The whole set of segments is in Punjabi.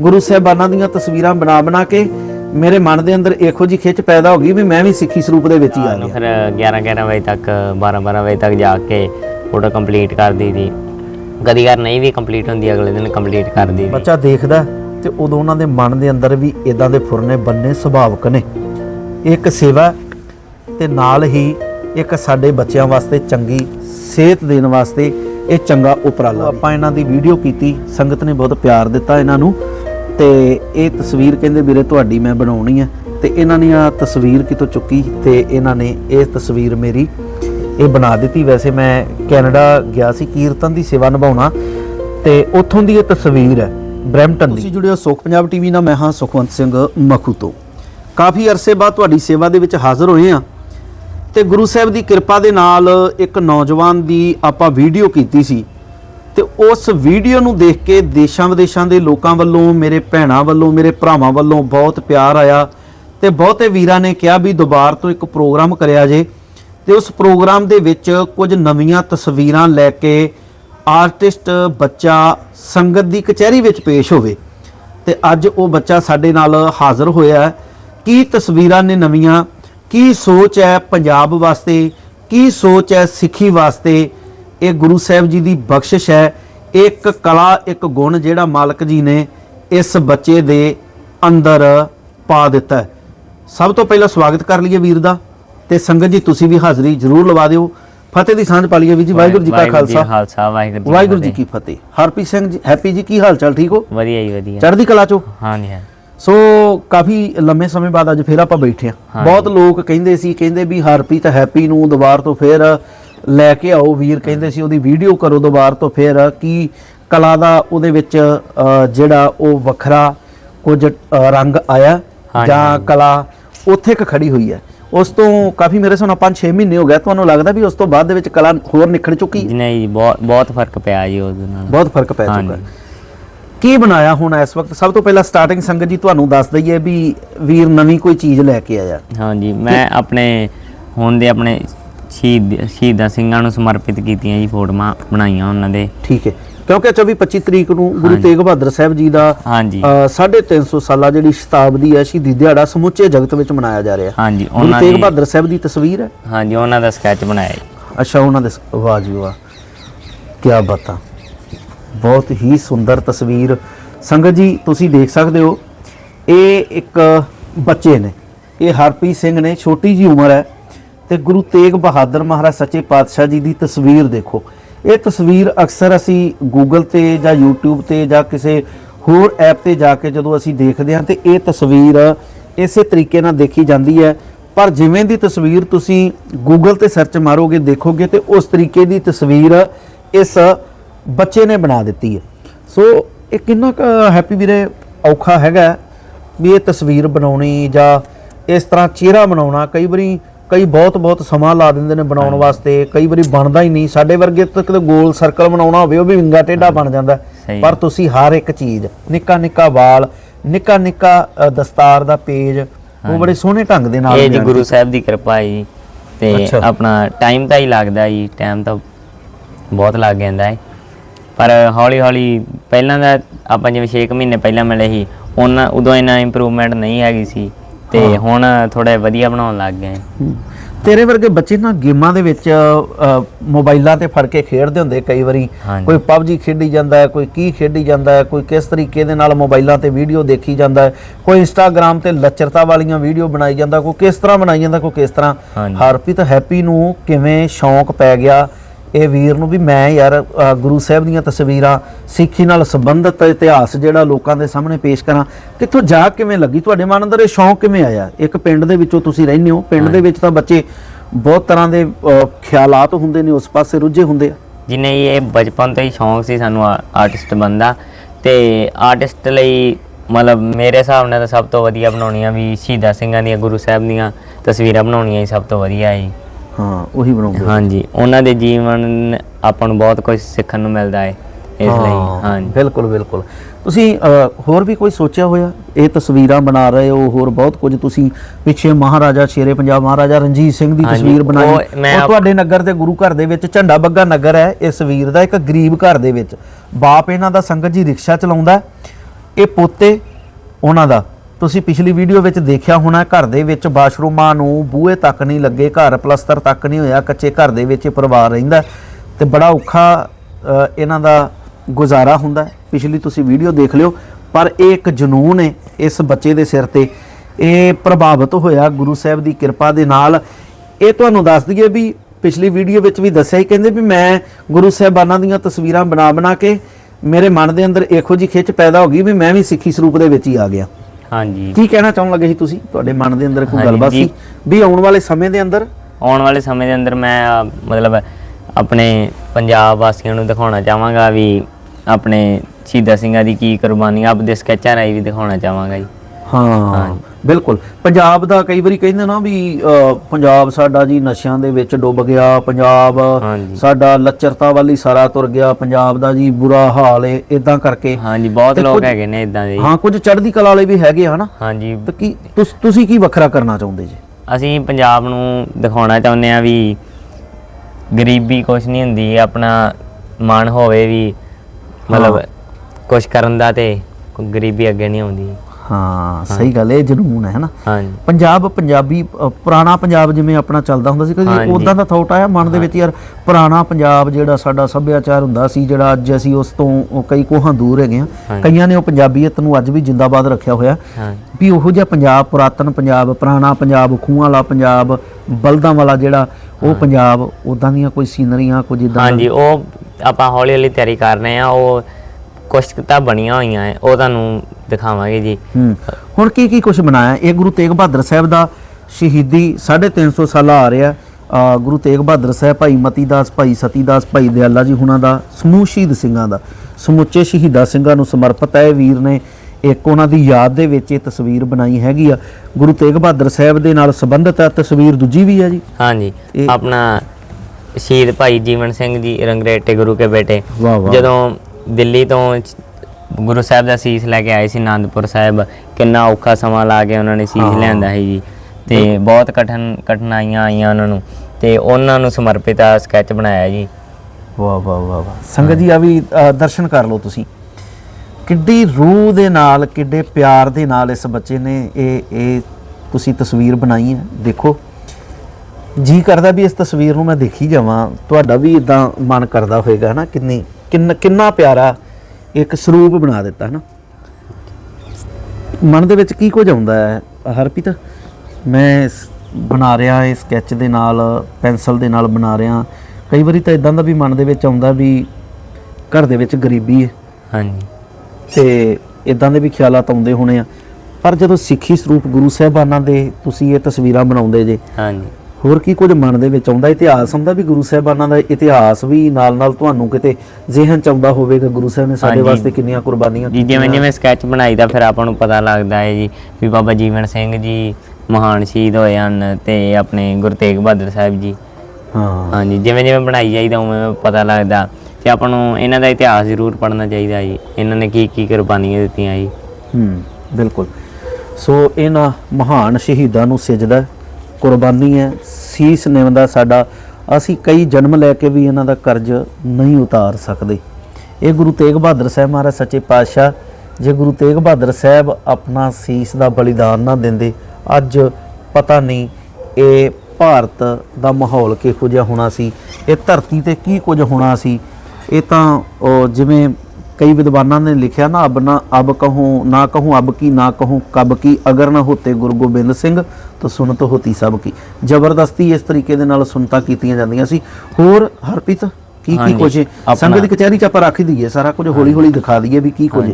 ਗੁਰੂ ਸਾਹਿਬਾਨਾਂ ਦੀਆਂ ਤਸਵੀਰਾਂ ਬਣਾ ਬਣਾ ਕੇ ਮੇਰੇ ਮਨ ਦੇ ਅੰਦਰ ਇਹੋ ਜੀ ਖਿੱਚ ਪੈਦਾ ਹੋ ਗਈ ਵੀ ਮੈਂ ਵੀ ਸਿੱਖੀ ਸਰੂਪ ਦੇ ਵਿੱਚ ਹੀ ਆ ਗਿਆ। ਫਿਰ 11 11 ਵਜੇ ਤੱਕ 12 12 ਵਜੇ ਤੱਕ ਜਾ ਕੇ ਫੋਟੋ ਕੰਪਲੀਟ ਕਰ ਦੀ ਕਦੀ ਕਦਾਰ ਨਹੀਂ ਵੀ ਕੰਪਲੀਟ ਹੁੰਦੀ ਅਗਲੇ ਦਿਨ ਕੰਪਲੀਟ ਕਰ ਦੀ ਬੱਚਾ ਦੇਖਦਾ ਤੇ ਉਦੋਂ ਉਹਨਾਂ ਦੇ ਮਨ ਦੇ ਅੰਦਰ ਵੀ ਇਦਾਂ ਦੇ ਫੁਰਨੇ ਬੰਨੇ ਸੁਭਾਵਕ ਨੇ। ਇੱਕ ਸੇਵਾ ਤੇ ਨਾਲ ਹੀ ਇੱਕ ਸਾਡੇ ਬੱਚਿਆਂ ਵਾਸਤੇ ਚੰਗੀ ਸਿਹਤ ਦੇਣ ਵਾਸਤੇ ਇਹ ਚੰਗਾ ਉਪਰਾਲਾ ਆਪਾਂ ਇਹਨਾਂ ਦੀ ਵੀਡੀਓ ਕੀਤੀ ਸੰਗਤ ਨੇ ਬਹੁਤ ਪਿਆਰ ਦਿੱਤਾ ਇਹਨਾਂ ਨੂੰ। ਤੇ ਇਹ ਤਸਵੀਰ ਕਹਿੰਦੇ ਵੀਰੇ ਤੁਹਾਡੀ ਮੈਂ ਬਣਾਉਣੀ ਹੈ ਤੇ ਇਹਨਾਂ ਨੇ ਆ ਤਸਵੀਰ ਕਿਤੋਂ ਚੁੱਕੀ ਤੇ ਇਹਨਾਂ ਨੇ ਇਹ ਤਸਵੀਰ ਮੇਰੀ ਇਹ ਬਣਾ ਦਿੱਤੀ। ਵੈਸੇ ਮੈਂ ਕੈਨੇਡਾ ਗਿਆ ਸੀ ਕੀਰਤਨ ਦੀ ਸੇਵਾ ਨਿਭਾਉਣਾ ਤੇ ਉੱਥੋਂ ਦੀ ਇਹ ਤਸਵੀਰ ਹੈ ਬ੍ਰੈਂਪਟਨ ਦੀ। ਤੁਸੀਂ ਹੋ ਸੁਖ ਪੰਜਾਬ ਟੀਵੀ ਨਾਲ, ਮੈਂ ਹਾਂ ਸੁਖਵੰਤ ਸਿੰਘ ਮਖੂ ਤੋਂ ਕਾਫੀ ਅਰਸੇ ਬਾਅਦ ਤੁਹਾਡੀ ਸੇਵਾ ਦੇ ਵਿੱਚ ਹਾਜ਼ਰ ਹੋਏ ਹਾਂ ਤੇ ਗੁਰੂ ਸਾਹਿਬ ਦੀ ਕਿਰਪਾ ਦੇ ਨਾਲ ਇੱਕ ਨੌਜਵਾਨ ਦੀ ਆਪਾਂ ਵੀਡੀਓ ਕੀਤੀ ਸੀ। ਤੇ ਉਸ ਵੀਡੀਓ ਨੂੰ ਦੇਖ ਕੇ ਦੇਸ਼ਾਂ ਵਿਦੇਸ਼ਾਂ ਦੇ ਲੋਕਾਂ ਵੱਲੋਂ, ਮੇਰੇ ਭੈਣਾਂ ਵੱਲੋਂ, ਮੇਰੇ ਭਰਾਵਾਂ ਵੱਲੋਂ ਬਹੁਤ ਪਿਆਰ ਆਇਆ ਤੇ ਬਹੁਤੇ ਵੀਰਾਂ ਨੇ ਕਿਹਾ ਵੀ ਦੁਬਾਰ ਤੋਂ ਇੱਕ ਪ੍ਰੋਗਰਾਮ ਕਰਿਆ ਜੇ ਤੇ ਉਸ ਪ੍ਰੋਗਰਾਮ ਦੇ ਵਿੱਚ ਕੁਝ ਨਵੀਆਂ ਤਸਵੀਰਾਂ ਲੈ ਕੇ ਆਰਟਿਸਟ ਬੱਚਾ ਸੰਗਤ ਦੀ ਕਚਹਿਰੀ ਵਿੱਚ ਪੇਸ਼ ਹੋਵੇ। ਤੇ ਅੱਜ ਉਹ ਬੱਚਾ ਸਾਡੇ ਨਾਲ ਹਾਜ਼ਰ ਹੋਇਆ ਕੀ ਤਸਵੀਰਾਂ ਨੇ ਨਵੀਆਂ? ਕੀ ਸੋਚ ਹੈ ਪੰਜਾਬ ਵਾਸਤੇ? ਕੀ ਸੋਚ ਹੈ ਸਿੱਖੀ ਵਾਸਤੇ? ਇਹ ਗੁਰੂ ਸਾਹਿਬ ਜੀ ਦੀ ਬਖਸ਼ਿਸ਼ ਹੈ। ਇੱਕ ਕਲਾ ਇੱਕ ਗੁਣ ਜਿਹੜਾ ਮਾਲਕ ਜੀ ਨੇ ਇਸ ਬੱਚੇ ਦੇ ਅੰਦਰ ਪਾ ਦਿੱਤਾ ਹੈ। ਸਭ ਤੋਂ ਪਹਿਲਾਂ ਸਵਾਗਤ ਕਰ ਲਈਏ ਵੀਰ ਦਾ ਤੇ ਸੰਗਤ ਜੀ ਤੁਸੀਂ ਵੀ ਹਾਜ਼ਰੀ ਜ਼ਰੂਰ ਲਵਾ ਦਿਓ। ਫਤਿਹ ਦੀ ਸਾਂਝ ਪਾ ਲਈਏ ਵੀਰ ਜੀ ਵਾਹਿਗੁਰੂ ਜੀ ਕਾ ਖਾਲਸਾ। ਵਾਹਿਗੁਰੂ ਜੀ ਜੀ ਕੀ ਫਤਿਹ। ਹਰਪ੍ਰੀਤ ਸਿੰਘ ਜੀ ਹੈਪੀ ਜੀ ਕੀ ਹਾਲ ਚਾਲ ਠੀਕ ਹੋ? ਵਧੀਆ ਜੀ ਵਧੀਆ। ਚੜ੍ਹਦੀ ਕਲਾ ਚੋ? ਹਾਂਜੀ ਹਾਂ। ਸੋ ਕਾਫੀ ਲੰਮੇ ਸਮੇਂ ਬਾਅਦ ਅੱਜ ਫੇਰ ਆਪਾਂ ਬੈਠੇ ਆ ਬਹੁਤ ਲੋਕ ਕਹਿੰਦੇ ਸੀ ਕਹਿੰਦੇ ਵੀ ਹਰਪ੍ਰੀਤ ਹੈਪੀ ਨੂੰ ਦੁਬਾਰ ਤੋਂ ਫੇਰ ਲੈ ਕੇ ਆਓ। ਵੀਰ ਕਹਿੰਦੇ ਸੀ ਉਹਦੀ ਵੀਡੀਓ ਕਰੋ ਦੁਬਾਰ ਤੋਂ ਫੇਰ ਕੀ ਕਲਾ ਦਾ ਉਹਦੇ ਵਿੱਚ ਜਿਹੜਾ ਉਹ ਵੱਖਰਾ ਕੁਝ ਰੰਗ ਆਇਆ ਜਾਂ ਕਲਾ ਉੱਥੇ ਕ ਖੜੀ ਹੋਈ ਹੈ। ਉਸ ਤੋਂ ਕਾਫੀ ਮੇਰੇ ਨਾਲ 5-6 ਮਹੀਨੇ ਹੋ ਗਏ। ਤੁਹਾਨੂੰ ਲੱਗਦਾ ਵੀ ਉਸ ਤੋਂ ਬਾਅਦ ਦੇ ਵਿੱਚ ਕਲਾ ਹੋਰ ਨਿਖੜ ਚੁੱਕੀ? ਨਹੀਂ ਬਹੁਤ ਬਹੁਤ ਫ਼ਰਕ ਪਿਆ ਜੀ ਉਹਦੇ ਨਾਲ। ਬਹੁਤ ਫ਼ਰਕ ਪੈ ਚੁੱਕਾ। ਕੀ ਬਣਾਇਆ ਹੁਣ ਇਸ ਵਕਤ? ਸਭ ਤੋਂ ਪਹਿਲਾਂ ਸਟਾਰਟਿੰਗ ਸੰਗਤ ਜੀ ਤੁਹਾਨੂੰ ਦੱਸ ਦਈਏ ਵੀ ਵੀਰ ਨਵੀਂ ਕੋਈ ਚੀਜ਼ ਲੈ ਕੇ ਆਇਆ। ਹਾਂਜੀ ਮੈਂ ਆਪਣੇ ਹੁਣ ਦੇ ਆਪਣੇ ਸ਼ਹੀਦ ਸ਼ਹੀਦਾਂ ਸਿੰਘਾਂ ਨੂੰ ਸਮਰਪਿਤ ਕੀਤੀਆਂ ਜੀ ਫੋਟੋਆਂ ਬਣਾਈਆਂ ਉਹਨਾਂ ਦੇ। ਠੀਕ ਹੈ। ਕਿਉਂਕਿ 24 25 ਤਰੀਕ ਨੂੰ ਗੁਰੂ ਤੇਗ ਬਹਾਦਰ ਸਾਹਿਬ ਜੀ ਦਾ ਹਾਂਜੀ। ਅ, 350 ਸਾਲਾ ਜਿਹੜੀ ਸ਼ਤਾਬਦੀ ਹੈ ਸ਼ਹੀਦੀ ਦਿਹਾੜਾ ਸਮੁੱਚੇ ਜਗਤ ਵਿੱਚ ਮਨਾਇਆ ਜਾ ਰਿਹਾ। ਹਾਂਜੀ ਉਹਨਾਂ ਤੇਗ ਦੀ ਬਹਾਦਰ ਸਾਹਿਬ ਦੀ ਤਸਵੀਰ ਹੈ। ਹਾਂਜੀ ਉਹਨਾਂ ਦਾ ਸਕੈਚ ਬਣਾਇਆ ਜੀ। ਅੱਛਾ ਉਹਨਾਂ ਦੇ ਵਾਹ ਜੀ ਵਾਹ। ਕੀ ਬਾਤਾਂ। ਬਹੁਤ ਹੀ ਸੁੰਦਰ ਤਸਵੀਰ। ਸੰਗਤ ਜੀ ਤੁਸੀਂ ਦੇਖ ਸਕਦੇ ਹੋ ਇਹ ਇੱਕ ਬੱਚੇ ਨੇ। ਇਹ ਹਰਪ੍ਰੀਤ ਸਿੰਘ ਨੇ ਛੋਟੀ ਜੀ ਉਮਰ ਹੈ। ਤੇ ਗੁਰੂ ਤੇਗ ਬਹਾਦਰ ਮਹਾਰਾਜ ਸੱਚੇ ਪਾਤਸ਼ਾਹ ਜੀ ਦੀ ਤਸਵੀਰ ਦੇਖੋ। ਇਹ ਤਸਵੀਰ ਅਕਸਰ ਅਸੀਂ ਗੂਗਲ ਤੇ ਜਾਂ YouTube ਤੇ ਜਾਂ ਕਿਸੇ ਹੋਰ ਐਪ ਤੇ ਜਾ ਕੇ ਜਦੋਂ ਅਸੀਂ ਦੇਖਦੇ ਹਾਂ ਤੇ ਇਹ ਤਸਵੀਰ ਇਸੇ ਤਰੀਕੇ ਨਾਲ ਦੇਖੀ ਜਾਂਦੀ ਹੈ। ਪਰ ਜਿਵੇਂ ਦੀ ਤਸਵੀਰ ਤੁਸੀਂ ਗੂਗਲ ਤੇ ਸਰਚ ਮਾਰੋਗੇ, ਦੇਖੋਗੇ ਤੇ ਉਸ ਤਰੀਕੇ ਦੀ ਤਸਵੀਰ ਇਸ ਬੱਚੇ ਨੇ ਬਣਾ ਦਿੱਤੀ ਹੈ। ਸੋ ਇਹ ਕਿੰਨਾ ਹੈਪੀ ਵੀਰੇ ਔਖਾ ਹੈਗਾ ਵੀ ਇਹ ਤਸਵੀਰ ਬਣਾਉਣੀ ਜਾਂ ਇਸ ਤਰ੍ਹਾਂ ਚਿਹਰਾ ਬਣਾਉਣਾ। ਕਈ ਵਾਰੀ ਕਈ ਬਹੁਤ ਬਹੁਤ ਸਮਾਂ ਲਾ ਦਿੰਦੇ ਨੇ ਬਣਾਉਣ ਵਾਸਤੇ ਕਈ ਵਾਰੀ ਬਣਦਾ ਹੀ ਨਹੀਂ। ਸਾਡੇ ਵਰਗੇ ਤਾਂ ਕਿਤੇ ਗੋਲ ਸਰਕਲ ਬਣਾਉਣਾ ਹੋਵੇ ਉਹ ਵੀ ਵਿੰਗਾ ਟੇਢਾ ਬਣ ਜਾਂਦਾ। ਪਰ ਤੁਸੀਂ ਹਰ ਇੱਕ ਚੀਜ਼ ਨਿੱਕਾ ਨਿੱਕਾ ਵਾਲ ਨਿੱਕਾ ਨਿੱਕਾ ਦਸਤਾਰ ਦਾ ਪੇਜ ਉਹ ਬੜੇ ਸੋਹਣੇ ਢੰਗ ਦੇ ਨਾਲ ਇਹ ਜੀ ਗੁਰੂ ਸਾਹਿਬ ਦੀ ਕਿਰਪਾ ਹੈ ਜੀ। ਤੇ। ਆਪਣਾ ਟਾਈਮ ਤਾਂ ਹੀ ਲੱਗਦਾ ਜੀ ਟਾਈਮ ਤਾਂ ਬਹੁਤ ਲੱਗ ਜਾਂਦਾ ਹੈ। ਪਰ ਹੌਲੀ ਹੌਲੀ ਪਹਿਲਾਂ ਦਾ ਆਪਾਂ ਜਿਵੇਂ 6 ਮਹੀਨੇ ਪਹਿਲਾਂ ਮਿਲੇ ਸੀ ਉਹਨਾਂ ਉਦੋਂ ਇੰਨਾ ਇੰਪਰੂਵਮੈਂਟ ਨਹੀਂ ਹੈਗੀ ਸੀ। ਤੇ ਹੁਣ ਥੋੜਾ ਵਧੀਆ ਬਣਾਉਣ ਲੱਗ ਗਏ। ਤੇਰੇ ਵਰਗੇ ਬੱਚੇ ਨਾ ਗੇਮਾਂ ਦੇ ਵਿੱਚ ਮੋਬਾਈਲਾਂ ਤੇ ਫੜ ਕੇ ਖੇਡਦੇ ਹੁੰਦੇ ਕਈ ਵਾਰੀ। ਕੋਈ ਪਬਜੀ ਖੇਡੀ ਜਾਂਦਾ ਹੈ ਕੋਈ ਕੀ ਖੇਡੀ ਜਾਂਦਾ ਹੈ ਕੋਈ ਕਿਸ ਤਰੀਕੇ ਦੇ ਨਾਲ ਮੋਬਾਈਲਾਂ ਤੇ ਵੀਡੀਓ ਦੇਖੀ ਜਾਂਦਾ ਹੈ ਕੋਈ ਇੰਸਟਾਗ੍ਰam ਤੇ ਲੱਚਰਤਾ ਵਾਲੀਆਂ ਵੀਡੀਓ ਬਣਾਈ ਜਾਂਦਾ ਕੋਈ ਕਿਸ ਤਰ੍ਹਾਂ ਬਣਾਈ ਜਾਂਦਾ ਕੋਈ ਕਿਸ ਤਰ੍ਹਾਂ। ਹਰਪ੍ਰੀਤ ਹੈਪੀ ਨੂੰ ਕਿਵੇਂ ਸ਼ੌਂਕ ਪੈ ਗਿਆ ਇਹ ਵੀਰ ਨੂੰ ਵੀ ਮੈਂ ਯਾਰ ਗੁਰੂ ਸਾਹਿਬ ਦੀਆਂ ਤਸਵੀਰਾਂ ਸਿੱਖੀ ਨਾਲ ਸੰਬੰਧਿਤ ਇਤਿਹਾਸ ਜਿਹੜਾ ਲੋਕਾਂ ਦੇ ਸਾਹਮਣੇ ਪੇਸ਼ ਕਰਾਂ ਕਿੱਥੋਂ ਜਾ ਕਿਵੇਂ ਲੱਗੀ? ਤੁਹਾਡੇ ਮਨ ਅੰਦਰ ਇਹ ਸ਼ੌਂਕ ਕਿਵੇਂ ਆਇਆ? ਇੱਕ ਪਿੰਡ ਦੇ ਵਿੱਚੋਂ ਤੁਸੀਂ ਰਹਿੰਦੇ ਹੋ ਪਿੰਡ ਦੇ ਵਿੱਚ ਤਾਂ ਬੱਚੇ ਬਹੁਤ ਤਰ੍ਹਾਂ ਦੇ ਖਿਆਲਾਤ ਹੁੰਦੇ ਨੇ ਉਸ ਪਾਸੇ ਰੁੱਝੇ ਹੁੰਦੇ ਆ। ਜਿਨੇ ਇਹ ਬਚਪਨ ਤੋਂ ਹੀ ਸ਼ੌਂਕ ਸੀ ਸਾਨੂੰ ਆਰਟਿਸਟ ਬੰਦਾ ਤੇ ਆਰਟਿਸਟ ਲਈ ਮਤਲਬ ਮੇਰੇ ਹਿਸਾਬ ਨਾਲ ਤਾਂ ਸਭ ਤੋਂ ਵਧੀਆ ਬਣਾਉਣੀਆਂ ਵੀ ਸ਼ਹੀਦਾਂ ਸਿੰਘਾਂ ਦੀਆਂ ਗੁਰੂ ਸਾਹਿਬ ਦੀਆਂ ਤਸਵੀਰਾਂ ਬਣਾਉਣੀਆਂ ਹੀ ਸਭ ਤੋਂ ਵਧੀਆ ਹੈ ਹਾਂ ਉਹੀ ਬਣਾਉਂਦੇ ਹਾਂਜੀ ਉਹਨਾਂ ਦੇ ਜੀਵਨ ਆਪਾਂ ਨੂੰ ਬਹੁਤ ਕੁਝ ਸਿੱਖਣ ਨੂੰ ਮਿਲਦਾ ਹੈ ਇਸ ਲਈ ਹਾਂ, ਹਾਂਜੀ। ਬਿਲਕੁਲ ਬਿਲਕੁਲ। ਤੁਸੀਂ ਹੋਰ ਵੀ ਕੋਈ ਸੋਚਿਆ ਹੋਇਆ? ਇਹ ਤਸਵੀਰਾਂ ਬਣਾ ਰਹੇ ਹੋ ਹੋਰ ਬਹੁਤ ਕੁਝ ਤੁਸੀਂ ਪਿੱਛੇ ਮਹਾਰਾਜਾ ਸ਼ੇਰੇ ਪੰਜਾਬ ਮਹਾਰਾਜਾ ਰਣਜੀਤ ਸਿੰਘ ਦੀ ਤਸਵੀਰ ਬਣਾਈ। ਉਹ ਤੁਹਾਡੇ ਨਗਰ ਦੇ ਗੁਰੂ ਘਰ ਦੇ ਵਿੱਚ ਝੰਡਾ ਬੱਗਾ ਨਗਰ ਹੈ ਇਸ ਵੀਰ ਦਾ ਇੱਕ ਗਰੀਬ ਘਰ ਦੇ ਵਿੱਚ। ਬਾਪ ਇਹਨਾਂ ਦਾ ਸੰਗਤ ਜੀ ਰਿਕਸ਼ਾ ਚਲਾਉਂਦਾ ਇਹ ਪੋਤੇ ਉਹਨਾਂ ਦਾ। ਤੁਸੀਂ ਪਿਛਲੀ ਵੀਡੀਓ ਵਿੱਚ ਦੇਖਿਆ ਹੋਣਾ, ਘਰ ਦੇ ਵਿੱਚ ਬਾਥਰੂਮਾਂ ਨੂੰ ਬੂਹੇ ਤੱਕ ਨਹੀਂ ਲੱਗੇ, ਘਰ ਪਲਸਤਰ ਤੱਕ ਨਹੀਂ ਹੋਇਆ, ਕੱਚੇ ਘਰ ਦੇ ਵਿੱਚ ਪਰਿਵਾਰ ਰਹਿੰਦਾ ਤੇ ਬੜਾ ਔਖਾ ਇਹਨਾਂ ਦਾ ਗੁਜ਼ਾਰਾ ਹੁੰਦਾ ਪਿਛਲੀ ਤੁਸੀਂ ਵੀਡੀਓ ਦੇਖ ਲਿਓ, ਪਰ ਇਹ ਇੱਕ ਜਨੂਨ ਹੈ ਇਸ ਬੱਚੇ ਦੇ ਸਿਰ ਤੇ। ਇਹ ਪ੍ਰਭਾਵਿਤ ਹੋਇਆ ਗੁਰੂ ਸਾਹਿਬ ਦੀ ਕਿਰਪਾ ਦੇ ਨਾਲ। ਇਹ ਤੁਹਾਨੂੰ ਦੱਸ ਦਈਏ ਵੀ ਪਿਛਲੀ ਵੀਡੀਓ ਵਿੱਚ ਵੀ ਦੱਸਿਆ ਹੀ ਕਹਿੰਦੇ ਵੀ ਮੈਂ ਗੁਰੂ ਸਾਹਿਬਾਨਾਂ ਦੀਆਂ ਤਸਵੀਰਾਂ ਬਣਾ ਬਣਾ ਕੇ ਮੇਰੇ ਮਨ ਦੇ ਅੰਦਰ ਇਹੋ ਜੀ ਖਿੱਚ ਪੈਦਾ ਹੋ ਗਈ ਵੀ ਮੈਂ ਵੀ ਸਿੱਖੀ ਸਰੂਪ ਦੇ ਵਿੱਚ ਹੀ ਆ ਗਿਆ। ਹਾਂਜੀ। ਕੀ ਕਹਿਣਾ ਚਾਹਣ ਲੱਗੇ ਸੀ ਤੁਸੀਂ? ਤੁਹਾਡੇ ਮਨ ਦੇ ਅੰਦਰ ਕੋਈ ਗੱਲਬਾਤ। ਸੀ? ਵੀ ਆਉਣ ਵਾਲੇ ਸਮੇਂ ਦੇ ਅੰਦਰ? ਆਉਣ ਵਾਲੇ ਸਮੇਂ ਦੇ ਅੰਦਰ ਮੈਂ ਮਤਲਬ ਆਪਣੇ ਪੰਜਾਬ ਵਾਸੀਆਂ ਨੂੰ ਦਿਖਾਉਣਾ ਚਾਹਾਂਗਾ ਵੀ ਆਪਣੇ ਸ਼ਹੀਦਾਂ ਸਿੰਘਾਂ ਦੀ ਕੀ ਕੁਰਬਾਨੀਆਂ ਆਪਦੇ ਸਕੈਚਾਂ ਰਾਹੀਂ ਵੀ ਦਿਖਾਉਣਾ ਚਾਹਾਂਗਾ ਜੀ। ਹਾਂ। ਬਿਲਕੁਲ। ਪੰਜਾਬ ਦਾ ਕਈ ਵਾਰੀ ਕਹਿੰਦੇ ਨਾ ਵੀ ਪੰਜਾਬ ਸਾਡਾ ਜੀ ਨਸ਼ਿਆਂ ਦੇ ਵਿੱਚ ਡੁੱਬ ਗਿਆ ਪੰਜਾਬ। ਸਾਡਾ ਲੱਚਰਤਾ ਵਾਲੀ ਸਾਰਾ ਤੁਰ ਗਿਆ ਪੰਜਾਬ ਦਾ ਜੀ ਬੁਰਾ ਹਾਲ ਏ ਇਦਾਂ ਕਰਕੇ। ਹਾਂਜੀ ਬਹੁਤ ਲੋਕ ਕੁਝ- ਹੈਗੇ ਨੇ ਇਦਾਂ ਦੇ। ਹਾਂ ਕੁਝ ਚੜ੍ਹਦੀ ਕਲਾ ਵਾਲੇ ਵੀ ਹੈਗੇ ਹਨਾ? ਹਾਂਜੀ। ਤੇ ਕੀ ਤੁਸ- ਕੀ ਵੱਖਰਾ ਕਰਨਾ ਚਾਹੁੰਦੇ ਜੀ? ਅਸੀਂ ਪੰਜਾਬ ਨੂੰ ਦਿਖਾਉਣਾ ਚਾਹੁੰਦੇ ਆ ਵੀ ਗਰੀਬੀ ਕੁਛ ਨਹੀਂ ਹੁੰਦੀ ਆਪਣਾ ਮਨ ਹੋਵੇ ਵੀ ਮਤਲਬ ਕੁਛ ਕਰਨ ਦਾ ਤੇ ਗਰੀਬੀ ਅੱਗੇ ਨਹੀਂ ਆਉਂਦੀ। ਹਾਂ ਸਹੀ ਗੱਲ ਇਹ ਜਨੂਨ ਹੈ ਹਨਾ? ਹਾਂਜੀ ਪੰਜਾਬ ਪੰਜਾਬੀ ਅ, ਪੁਰਾਣਾ ਪੰਜਾਬ ਜਿਵੇਂ ਆਪਣਾ ਚੱਲਦਾ ਹੁੰਦਾ ਸੀ ਕਦੀ ਹਾਂਜੀ। ਉਦਾਂ ਦਾ ਥਾਟ ਆਇਆ ਮਨ ਦੇ ਵਿੱਚ ਯਾਰ ਪੁਰਾਣਾ ਪੰਜਾਬ ਜਿਹੜਾ ਸਾਡਾ ਸੱਭਿਆਚਾਰ ਹੁੰਦਾ ਸੀ ਜਿਹੜਾ ਅੱਜ ਅਸੀਂ ਉਸ ਤੋਂ ਉਹ ਕਈ ਕੋਹਾਂ ਦੂਰ ਹੈਗੇ ਆ ਹਾਂਜੀ। ਕਈਆਂ ਨੇ ਉਹ ਪੰਜਾਬੀਅਤ ਨੂੰ ਅੱਜ ਵੀ ਜਿੰਦਾਬਾਦ ਰੱਖਿਆ ਹੋਇਆ। ਹਾਂ ਵੀ ਉਹੋ ਜਿਹਾ ਪੰਜਾਬ ਪੁਰਾਤਨ ਪੰਜਾਬ ਪੁਰਾਣਾ ਪੰਜਾਬ ਖੂਹਾਂ ਵਾਲਾ ਪੰਜਾਬ ਬਲਦਾਂ ਵਾਲਾ ਜਿਹੜਾ ਉਹ ਪੰਜਾਬ ਉਦਾਂ ਦੀਆਂ ਕੋਈ ਸੀਨਰੀਆਂ ਕੁਝ ਇਦਾਂ ਹਾਂਜੀ ਉਹ ਆਪਾਂ ਹੌਲੀ ਹੌਲੀ ਤਿਆਰੀ ਕਰ ਰਹੇ ਆ ਉਹ ਕੁਛ ਕੁ ਤਾਂ ਬਣੀਆਂ ਹੋਈਆਂ ਹੈ ਉਹ ਤੁਹਾਨੂੰ ਦਿਖਾਵਾਂਗੇ ਜੀ। ਹੂੰ। ਹੁਣ ਕੀ ਕੀ ਕੁਝ ਬਣਾਇਆ? ਇਹ ਗੁਰੂ ਤੇਗ ਬਹਾਦਰ ਸਾਹਿਬ ਦਾ ਸ਼ਹੀਦੀ 350 ਸਾਲਾ ਆ ਰਿਹਾ। ਗੁਰੂ ਤੇਗ ਬਹਾਦਰ ਸਾਹਿਬ ਭਾਈ ਮਤੀਦਾਸ ਭਾਈ ਸਤੀਦਾਸ ਭਾਈ ਦਿਆਲਾ ਜੀ ਹੁਣਾਂ ਦਾ ਸਮੂਹ ਸ਼ਹੀਦ ਸਿੰਘਾਂ ਦਾ। ਸਮੁੱਚੇ ਸ਼ਹੀਦਾਂ ਸਿੰਘਾਂ ਨੂੰ ਸਮਰਪਿਤ ਹੈ ਵੀਰ ਨੇ। ਇੱਕ ਉਹਨਾਂ ਦੀ ਯਾਦ ਦੇ ਵਿੱਚ ਇਹ ਤਸਵੀਰ ਬਣਾਈ ਹੈਗੀ ਆ। ਗੁਰੂ ਤੇਗ ਬਹਾਦਰ ਸਾਹਿਬ ਦੇ ਨਾਲ ਸੰਬੰਧਿਤ ਹੈ ਤਸਵੀਰ ਦੂਜੀ ਵੀ ਹੈ ਜੀ। ਹਾਂਜੀ ਆਪਣਾ ਸ਼ਹੀਦ ਭਾਈ ਜੀਵਨ ਸਿੰਘ ਜੀ ਰੰਗਰੇਟੇ ਗੁਰੂ ਕੇ ਬੇਟੇ। ਜਦੋਂ ਦਿੱਲੀ ਤੋਂ ਗੁਰੂ ਸਾਹਿਬ ਦਾ ਸੀਸ ਲੈ ਕੇ ਆਏ ਸੀ ਆਨੰਦਪੁਰ ਸਾਹਿਬ। ਕਿੰਨਾ ਔਖਾ ਸਮਾਂ ਲਾ ਕੇ ਉਹਨਾਂ ਨੇ ਸੀਸ। ਲਿਆਂਦਾ ਸੀ ਜੀ। ਤੇ ਬਹੁਤ ਕਠਨ ਕਠਿਨਾਈਆਂ ਆਈਆਂ ਉਹਨਾਂ ਨੂੰ। ਤੇ ਉਹਨਾਂ ਨੂੰ ਸਮਰਪਿਤ ਆ ਸਕੈਚ ਬਣਾਇਆ ਜੀ। ਵਾਹ ਵਾਹ ਵਾਹ ਵਾਹ। ਸੰਗਤ ਜੀ ਆ ਵੀ ਅ, ਦਰਸ਼ਨ ਕਰ ਲਓ ਤੁਸੀਂ। ਕਿੱਡੀ ਰੂਹ ਦੇ ਨਾਲ ਕਿੱਡੇ ਪਿਆਰ ਦੇ ਨਾਲ ਇਸ ਬੱਚੇ ਨੇ ਇਹ ਇਹ ਤੁਸੀਂ ਤਸਵੀਰ ਬਣਾਈ ਹੈ। ਦੇਖੋ। ਜੀ ਕਰਦਾ ਵੀ ਇਸ ਤਸਵੀਰ ਨੂੰ ਮੈਂ ਦੇਖੀ ਜਾਵਾਂ। ਤੁਹਾਡਾ ਵੀ ਇਦਾਂ ਮਨ ਕਰਦਾ ਹੋਵੇਗਾ ਨਾ ਕਿੰਨੀ ਕਿੰਨਾ ਕਿੰਨਾ ਪਿਆਰਾ ਇੱਕ ਸਰੂਪ ਬਣਾ ਦਿੱਤਾ ਨਾ ਮਨ ਦੇ ਵਿੱਚ ਕੀ ਕੁਝ ਆਉਂਦਾ ਹੈ ਹਰਪ੍ਰੀਤ? ਮੈਂ ਇਸ- ਬਣਾ ਰਿਹਾ ਇਹ ਸਕੈਚ ਦੇ ਨਾਲ ਪੈਨਸਲ ਦੇ ਨਾਲ ਬਣਾ ਰਿਹਾ। ਕਈ ਵਾਰੀ ਤਾਂ ਇਦਾਂ ਦਾ ਵੀ ਮਨ ਦੇ ਵਿੱਚ ਆਉਂਦਾ ਵੀ ਘਰ ਦੇ ਵਿੱਚ ਗਰੀਬੀ ਹੈ। ਹਾਂਜੀ। ਤੇ ਇਦਾਂ ਦੇ ਵੀ ਖਿਆਲਾਤ ਆਉਂਦੇ ਹੋਣੇ ਆ। ਪਰ ਜਦੋਂ ਸਿੱਖੀ ਸਰੂਪ ਗੁਰੂ ਸਾਹਿਬਾਨਾਂ ਦੇ ਤੁਸੀਂ ਇਹ ਤਸਵੀਰਾਂ ਬਣਾਉਂਦੇ ਜੇ ਹਾਂਜੀ। ਹੋਰ ਕੀ ਕੁਝ ਮਨ ਦੇ ਵਿੱਚ ਆਉਂਦਾ? ਇਤਿਹਾਸ ਆਉਂਦਾ ਵੀ ਗੁਰੂ ਸਾਹਿਬਾਨਾਂ ਦਾ ਇਤਿਹਾਸ ਵੀ ਨਾਲ ਨਾਲ ਤੁਹਾਨੂੰ ਕਿਤੇ ਜ਼ਿਹਨ ਚ ਆਉਂਦਾ ਹੋਵੇਗਾ? ਗੁਰੂ ਸਾਹਿਬ ਨੇ ਸਾਡੇ। ਵਾਸਤੇ ਕਿੰਨੀਆਂ ਕੁਰਬਾਨੀਆਂ ਜੀ ਜਿਵੇਂ ਜਿਵੇਂ ਸਕੈਚ ਬਣਾਈਦਾ ਫਿਰ ਆਪਾਂ ਨੂੰ ਪਤਾ ਲੱਗਦਾ ਹੈ ਜੀ ਵੀ ਬਾਬਾ ਜੀਵਨ ਸਿੰਘ ਜੀ ਮਹਾਨ ਸ਼ਹੀਦ ਹੋਏ ਹਨ ਤੇ ਆਪਣੇ ਗੁਰੂ ਤੇਗ ਬਹਾਦਰ ਸਾਹਿਬ ਜੀ। ਹਾਂ। ਹਾਂਜੀ ਜਿਵੇਂ ਜਿਵੇਂ ਬਣਾਈ ਜਾਈਦਾ ਉਵੇਂ ਪਤਾ ਲੱਗਦਾ। ਤੇ ਆਪਾਂ ਨੂੰ ਇਹਨਾਂ ਦਾ ਇਤਿਹਾਸ ਜ਼ਰੂਰ ਪੜ੍ਹਨਾ ਚਾਹੀਦਾ ਜੀ। ਇਹਨਾਂ ਨੇ ਕੀ ਕੀ ਕੁਰਬਾਨੀਆਂ ਦਿੱਤੀਆਂ ਜੀ। ਹੂੰ ਬਿਲਕੁਲ। ਸੋ ਇਹਨਾਂ ਮਹਾਨ ਸ਼ਹੀਦਾਂ ਨੂੰ ਸਜਦਾ ਕੁਰਬਾਨੀ ਹੈ। ਸੀਸ ਨਿਵਦਾ ਸਾਡਾ। ਅਸੀਂ ਕਈ ਜਨਮ ਲੈ ਕੇ ਵੀ ਇਹਨਾਂ ਦਾ ਕਰਜ਼ ਨਹੀਂ ਉਤਾਰ ਸਕਦੇ। ਇਹ ਗੁਰੂ ਤੇਗ ਬਹਾਦਰ ਸਾਹਿਬ ਮਹਾਰਾਜ ਸੱਚੇ ਪਾਤਸ਼ਾਹ, ਜੇ ਗੁਰੂ ਤੇਗ ਬਹਾਦਰ ਸਾਹਿਬ ਆਪਣਾ ਸੀਸ ਦਾ ਬਲੀਦਾਨ ਨਾ ਦਿੰਦੇ, ਅੱਜ ਪਤਾ ਨਹੀਂ ਇਹ ਭਾਰਤ ਦਾ ਮਾਹੌਲ ਕਿਹੋ ਜਿਹਾ ਹੋਣਾ ਸੀ, ਇਹ ਧਰਤੀ ਤੇ ਕੀ ਕੁਝ ਹੋਣਾ ਸੀ। ਇਹ ਤਾਂ ਜਿਵੇਂ ਕਈ ਵਿਦਵਾਨਾਂ ਨੇ ਲਿਖਿਆ ਨਾ ਅਬ ਨਾ ਅਬ ਕਹੂੰ ਨਾ ਕਹੂੰ ਅਬ ਕੀ ਨਾ ਕਹੂੰ ਕਬ ਕੀ ਅਗਰ ਨਾ ਹੋਤੇ ਗੁਰੂ ਗੋਬਿੰਦ ਸਿੰਘ ਤਾਂ ਸੁਨਤ ਹੋਤੀ ਸਭ ਕੀ। ਜ਼ਬਰਦਸਤੀ ਇਸ ਤਰੀਕੇ ਦੇ ਨਾਲ ਸੁਨਤਾ ਕੀਤੀਆਂ ਜਾਂਦੀਆਂ ਸੀ। ਹੋਰ ਹਰਪ੍ਰੀਤ ਕੀ ਕੀ ਕੁਝ? ਸੰਗਤ ਦੀ ਕਚਹਿਰੀ ਚ ਆਪਾਂ ਰੱਖ ਦਈਏ ਸਾਰਾ ਕੁਝ ਹੌਲੀ ਹੌਲੀ ਦਿਖਾ ਦਈਏ ਵੀ ਕੀ ਕੁਝ।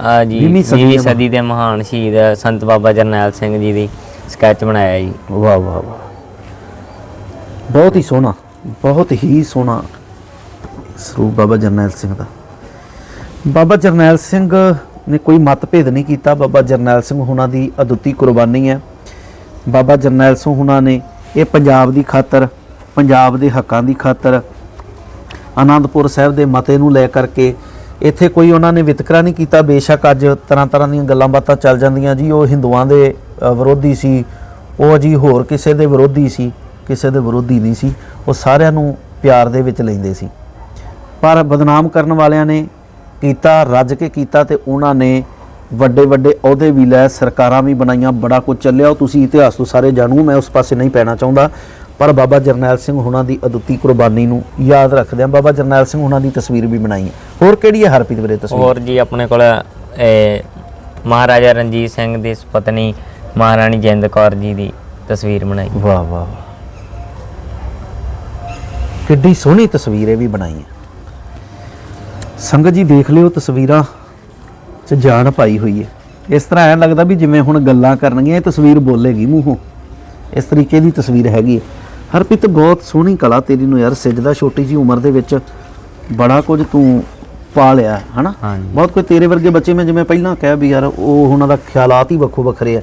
ਆ ਜੀ ਵੀਹਵੀਂ ਸਦੀ ਵੀਹਵੀਂ ਦੇ ਸਦੀ ਦੇ ਮਹਾਨ ਸ਼ਹੀਦ ਸੰਤ ਬਾਬਾ ਜਰਨੈਲ ਸਿੰਘ ਜੀ ਦੀ ਸਕੈਚ ਬਣਾਇਆ ਜੀ। ਵਾਹ ਵਾਹ ਵਾਹ। ਬਹੁਤ ਹੀ ਸੋਹਣਾ ਬਹੁਤ ਹੀ ਸੋਹਣਾ ਸਰੂਪ ਬਾਬਾ ਜਰਨੈਲ ਸਿੰਘ ਦਾ। ਬਾਬਾ ਜਰਨੈਲ ਸਿੰਘ ਨੇ ਕੋਈ ਮਤਭੇਦ ਨਹੀਂ ਕੀਤਾ। ਬਾਬਾ ਜਰਨੈਲ ਸਿੰਘ ਹੁਣਾਂ ਦੀ ਅਦੁੱਤੀ ਕੁਰਬਾਨੀ ਹੈ। ਬਾਬਾ ਜਰਨੈਲ ਸਿੰਘ ਹੁਣਾਂ ਨੇ ਇਹ ਪੰਜਾਬ ਦੀ ਖਾਤਰ, ਪੰਜਾਬ ਦੇ ਹੱਕਾਂ ਦੀ ਖਾਤਰ, ਆਨੰਦਪੁਰ ਸਾਹਿਬ ਦੇ ਮਤੇ ਨੂੰ ਲੈ ਕਰਕੇ ਇੱਥੇ ਕੋਈ ਉਹਨਾਂ ਨੇ ਵਿਤਕਰਾ ਨਹੀਂ ਕੀਤਾ। ਬੇਸ਼ੱਕ ਅੱਜ ਤਰ੍ਹਾਂ ਤਰ੍ਹਾਂ ਦੀਆਂ ਗੱਲਾਂ ਬਾਤਾਂ ਚੱਲ ਜਾਂਦੀਆਂ ਜੀ। ਉਹ ਹਿੰਦੂਆਂ ਦੇ ਵਿਰੋਧੀ ਸੀ। ਉਹ ਜੀ ਹੋਰ ਕਿਸੇ ਦੇ ਵਿਰੋਧੀ ਸੀ, ਕਿਸੇ ਦੇ ਵਿਰੋਧੀ ਨਹੀਂ ਸੀ। ਉਹ ਸਾਰਿਆਂ ਨੂੰ ਪਿਆਰ ਦੇ ਵਿੱਚ ਲੈਂਦੇ ਸੀ। ਪਰ ਬਦਨਾਮ ਕਰਨ ਵਾਲਿਆਂ ਨੇ ਕੀਤਾ ਰੱਜ ਕੇ ਕੀਤਾ ਤੇ ਉਹਨਾਂ ਨੇ ਵੱਡੇ ਵੱਡੇ ਅਹੁਦੇ ਵੀ ਲੈ ਸਰਕਾਰਾਂ ਵੀ ਬਣਾਈਆਂ ਬੜਾ ਕੁਝ ਚੱਲਿਆ। ਉਹ ਤੁਸੀਂ ਇਤਿਹਾਸ ਤੋਂ ਸਾਰੇ ਜਾਣੂ ਮੈਂ ਉਸ ਪਾਸੇ ਨਹੀਂ ਪੈਣਾ ਚਾਹੁੰਦਾ। ਪਰ ਬਾਬਾ ਜਰਨੈਲ ਸਿੰਘ ਹੁਣਾਂ ਦੀ ਅਦੁੱਤੀ ਕੁਰਬਾਨੀ ਨੂੰ ਯਾਦ ਰੱਖਦੇ ਆ ਬਾਬਾ ਜਰਨੈਲ ਸਿੰਘ ਹੁਣਾਂ ਦੀ ਤਸਵੀਰ ਵੀ ਬਣਾਈ ਹੈ। ਹੋਰ ਕਿਹੜੀ ਹੈ ਹਰਪ੍ਰੀਤ ਵੀਰੇ ਤਸਵੀਰ? ਹੋਰ ਜੀ ਆਪਣੇ ਕੋਲ ਮਹਾਰਾਜਾ ਰਣਜੀਤ ਸਿੰਘ ਦੀ ਸੁਪਤਨੀ ਮਹਾਰਾਣੀ ਜਿੰਦ ਕੌਰ ਜੀ ਦੀ ਤਸਵੀਰ ਬਣਾਈ। ਵਾਹ ਵਾਹ ਵਾਹ। ਕਿੱਡੀ ਸੋਹਣੀ ਤਸਵੀਰ ਇਹ ਵੀ ਬਣਾਈ ਹੈ। ਸੰਗਤ ਜੀ ਦੇਖ ਲਿਓ ਤਸਵੀਰਾਂ 'ਚ ਜਾਨ ਪਾਈ ਹੋਈ ਹੈ ਇਸ ਤਰ੍ਹਾਂ ਐਂ ਲੱਗਦਾ ਵੀ ਜਿਵੇਂ ਹੁਣ ਗੱਲਾਂ ਕਰਨਗੀਆਂ ਇਹ ਤਸਵੀਰ ਬੋਲੇਗੀ ਮੂੰਹੋਂ। ਇਸ ਤਰੀਕੇ ਦੀ ਤਸਵੀਰ ਹੈਗੀ ਹੈ ਹਰਪ੍ਰੀਤ ਬਹੁਤ ਸੋਹਣੀ ਕਲਾ ਤੇਰੀ ਨੂੰ ਯਾਰ ਸਿਜਦਾ ਛੋਟੀ ਜੀ ਉਮਰ ਦੇ ਵਿੱਚ ਬੜਾ ਕੁਝ ਤੂੰ ਪਾ ਲਿਆ ਹੈ, ਹਨਾ। ਬਹੁਤ ਕੋਈ ਤੇਰੇ ਵਰਗੇ ਬੱਚੇ ਮੈਂ ਜਿਵੇਂ ਪਹਿਲਾਂ ਕਿਹਾ ਵੀ ਯਾਰ ਉਹ ਉਹਨਾਂ ਦਾ ਖਿਆਲਾਤ ਹੀ ਵੱਖੋ ਵੱਖਰੇ ਆ।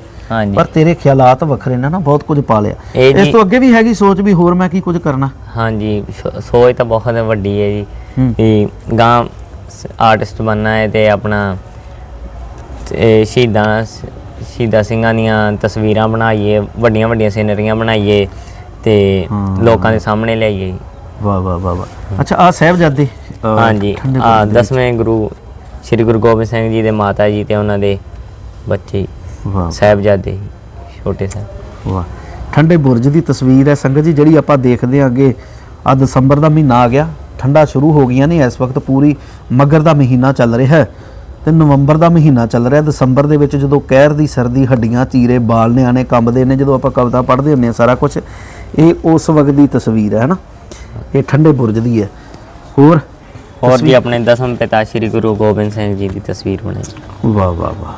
ਪਰ ਤੇਰੇ ਖਿਆਲਾਤ ਵੱਖਰੇ ਨੇ ਨਾ ਬਹੁਤ ਕੁਝ ਪਾ ਲਿਆ। ਇਸ ਤੋਂ ਅੱਗੇ ਵੀ ਹੈਗੀ ਸੋਚ ਵੀ ਹੋਰ ਮੈਂ ਕੀ ਕੁਝ ਕਰਨਾ? ਹਾਂਜੀ ਸੋਚ ਤਾਂ ਬਹੁਤ ਵੱਡੀ ਹੈ ਜੀ। ਕਿ ਗਾਂ ਆਰਟਿਸਟ ਬਣਨਾ ਹੈ ਤੇ ਆਪਣਾ ਤੇ ਸ਼ਹੀਦਾਂ ਸ਼ਹੀਦਾਂ ਸਿੰਘਾਂ ਦੀਆਂ ਤਸਵੀਰਾਂ ਬਣਾਈਏ ਵੱਡੀਆਂ ਵੱਡੀਆਂ ਸੀਨਰੀਆਂ ਬਣਾਈਏ ਤੇ। ਲੋਕਾਂ ਦੇ ਸਾਹਮਣੇ ਲਿਆਈਏ। ਵਾਹ ਵਾਹ ਵਾਹ ਵਾਹ। ਅੱਛਾ ਆ ਸਾਹਿਬਜ਼ਾਦੇ ਹਾਂਜੀ ਆ ਬੁਰਜ ਦੇ ਦਸਵੇਂ ਗੁਰੂ ਸ੍ਰੀ ਗੁਰੂ ਗੋਬਿੰਦ ਸਿੰਘ ਜੀ ਦੇ ਮਾਤਾ ਜੀ ਤੇ ਉਹਨਾਂ ਦੇ ਬੱਚੇ। ਵਾਹ ਸਾਹਿਬਜ਼ਾਦੇ ਛੋਟੇ ਸਾਹਿਬ। ਵਾਹ। ਠੰਡੇ ਬੁਰਜ ਦੀ ਤਸਵੀਰ ਹੈ ਸੰਗਤ ਜੀ ਜਿਹੜੀ ਆਪਾਂ ਦੇਖਦੇ ਅੱਗੇ ਆ ਦਸੰਬਰ ਦਾ ਮਹੀਨਾ ਆ ਗਿਆ। ਠੰਡਾ ਸ਼ੁਰੂ ਹੋ ਗਈਆਂ ਨੇ ਇਸ ਵਕਤ ਪੂਰੀ ਮੱਗਰ ਦਾ ਮਹੀਨਾ ਚੱਲ ਰਿਹਾ ਹੈ ਤੇ ਨਵੰਬਰ ਦਾ ਮਹੀਨਾ ਚੱਲ ਰਿਹਾ ਦਸੰਬਰ ਦੇ ਵਿੱਚ ਜਦੋਂ ਕਹਿਰ ਦੀ ਸਰਦੀ ਹੱਡੀਆਂ ਚੀਰੇ ਬਾਲ ਨਿਆਣੇ ਕੰਬਦੇ ਨੇ ਜਦੋਂ ਆਪਾਂ ਕਵਿਤਾ ਪੜ੍ਹਦੇ ਹੁੰਦੇ ਹਾਂ ਸਾਰਾ ਕੁਝ ਇਹ ਉਸ ਵਕਤ ਦੀ ਤਸਵੀਰ ਹੈ ਨਾ ਇਹ ਠੰਡੇ ਬੁਰਜ ਦੀ ਹੈ। ਹੋਰ? ਹੋਰ ਜੀ ਆਪਣੇ ਦਸਮ ਪਿਤਾ ਸ੍ਰੀ ਗੁਰੂ ਗੋਬਿੰਦ ਸਿੰਘ ਜੀ ਦੀ ਤਸਵੀਰ ਬਣਾਈ। ਵਾਹ ਵਾਹ ਵਾਹ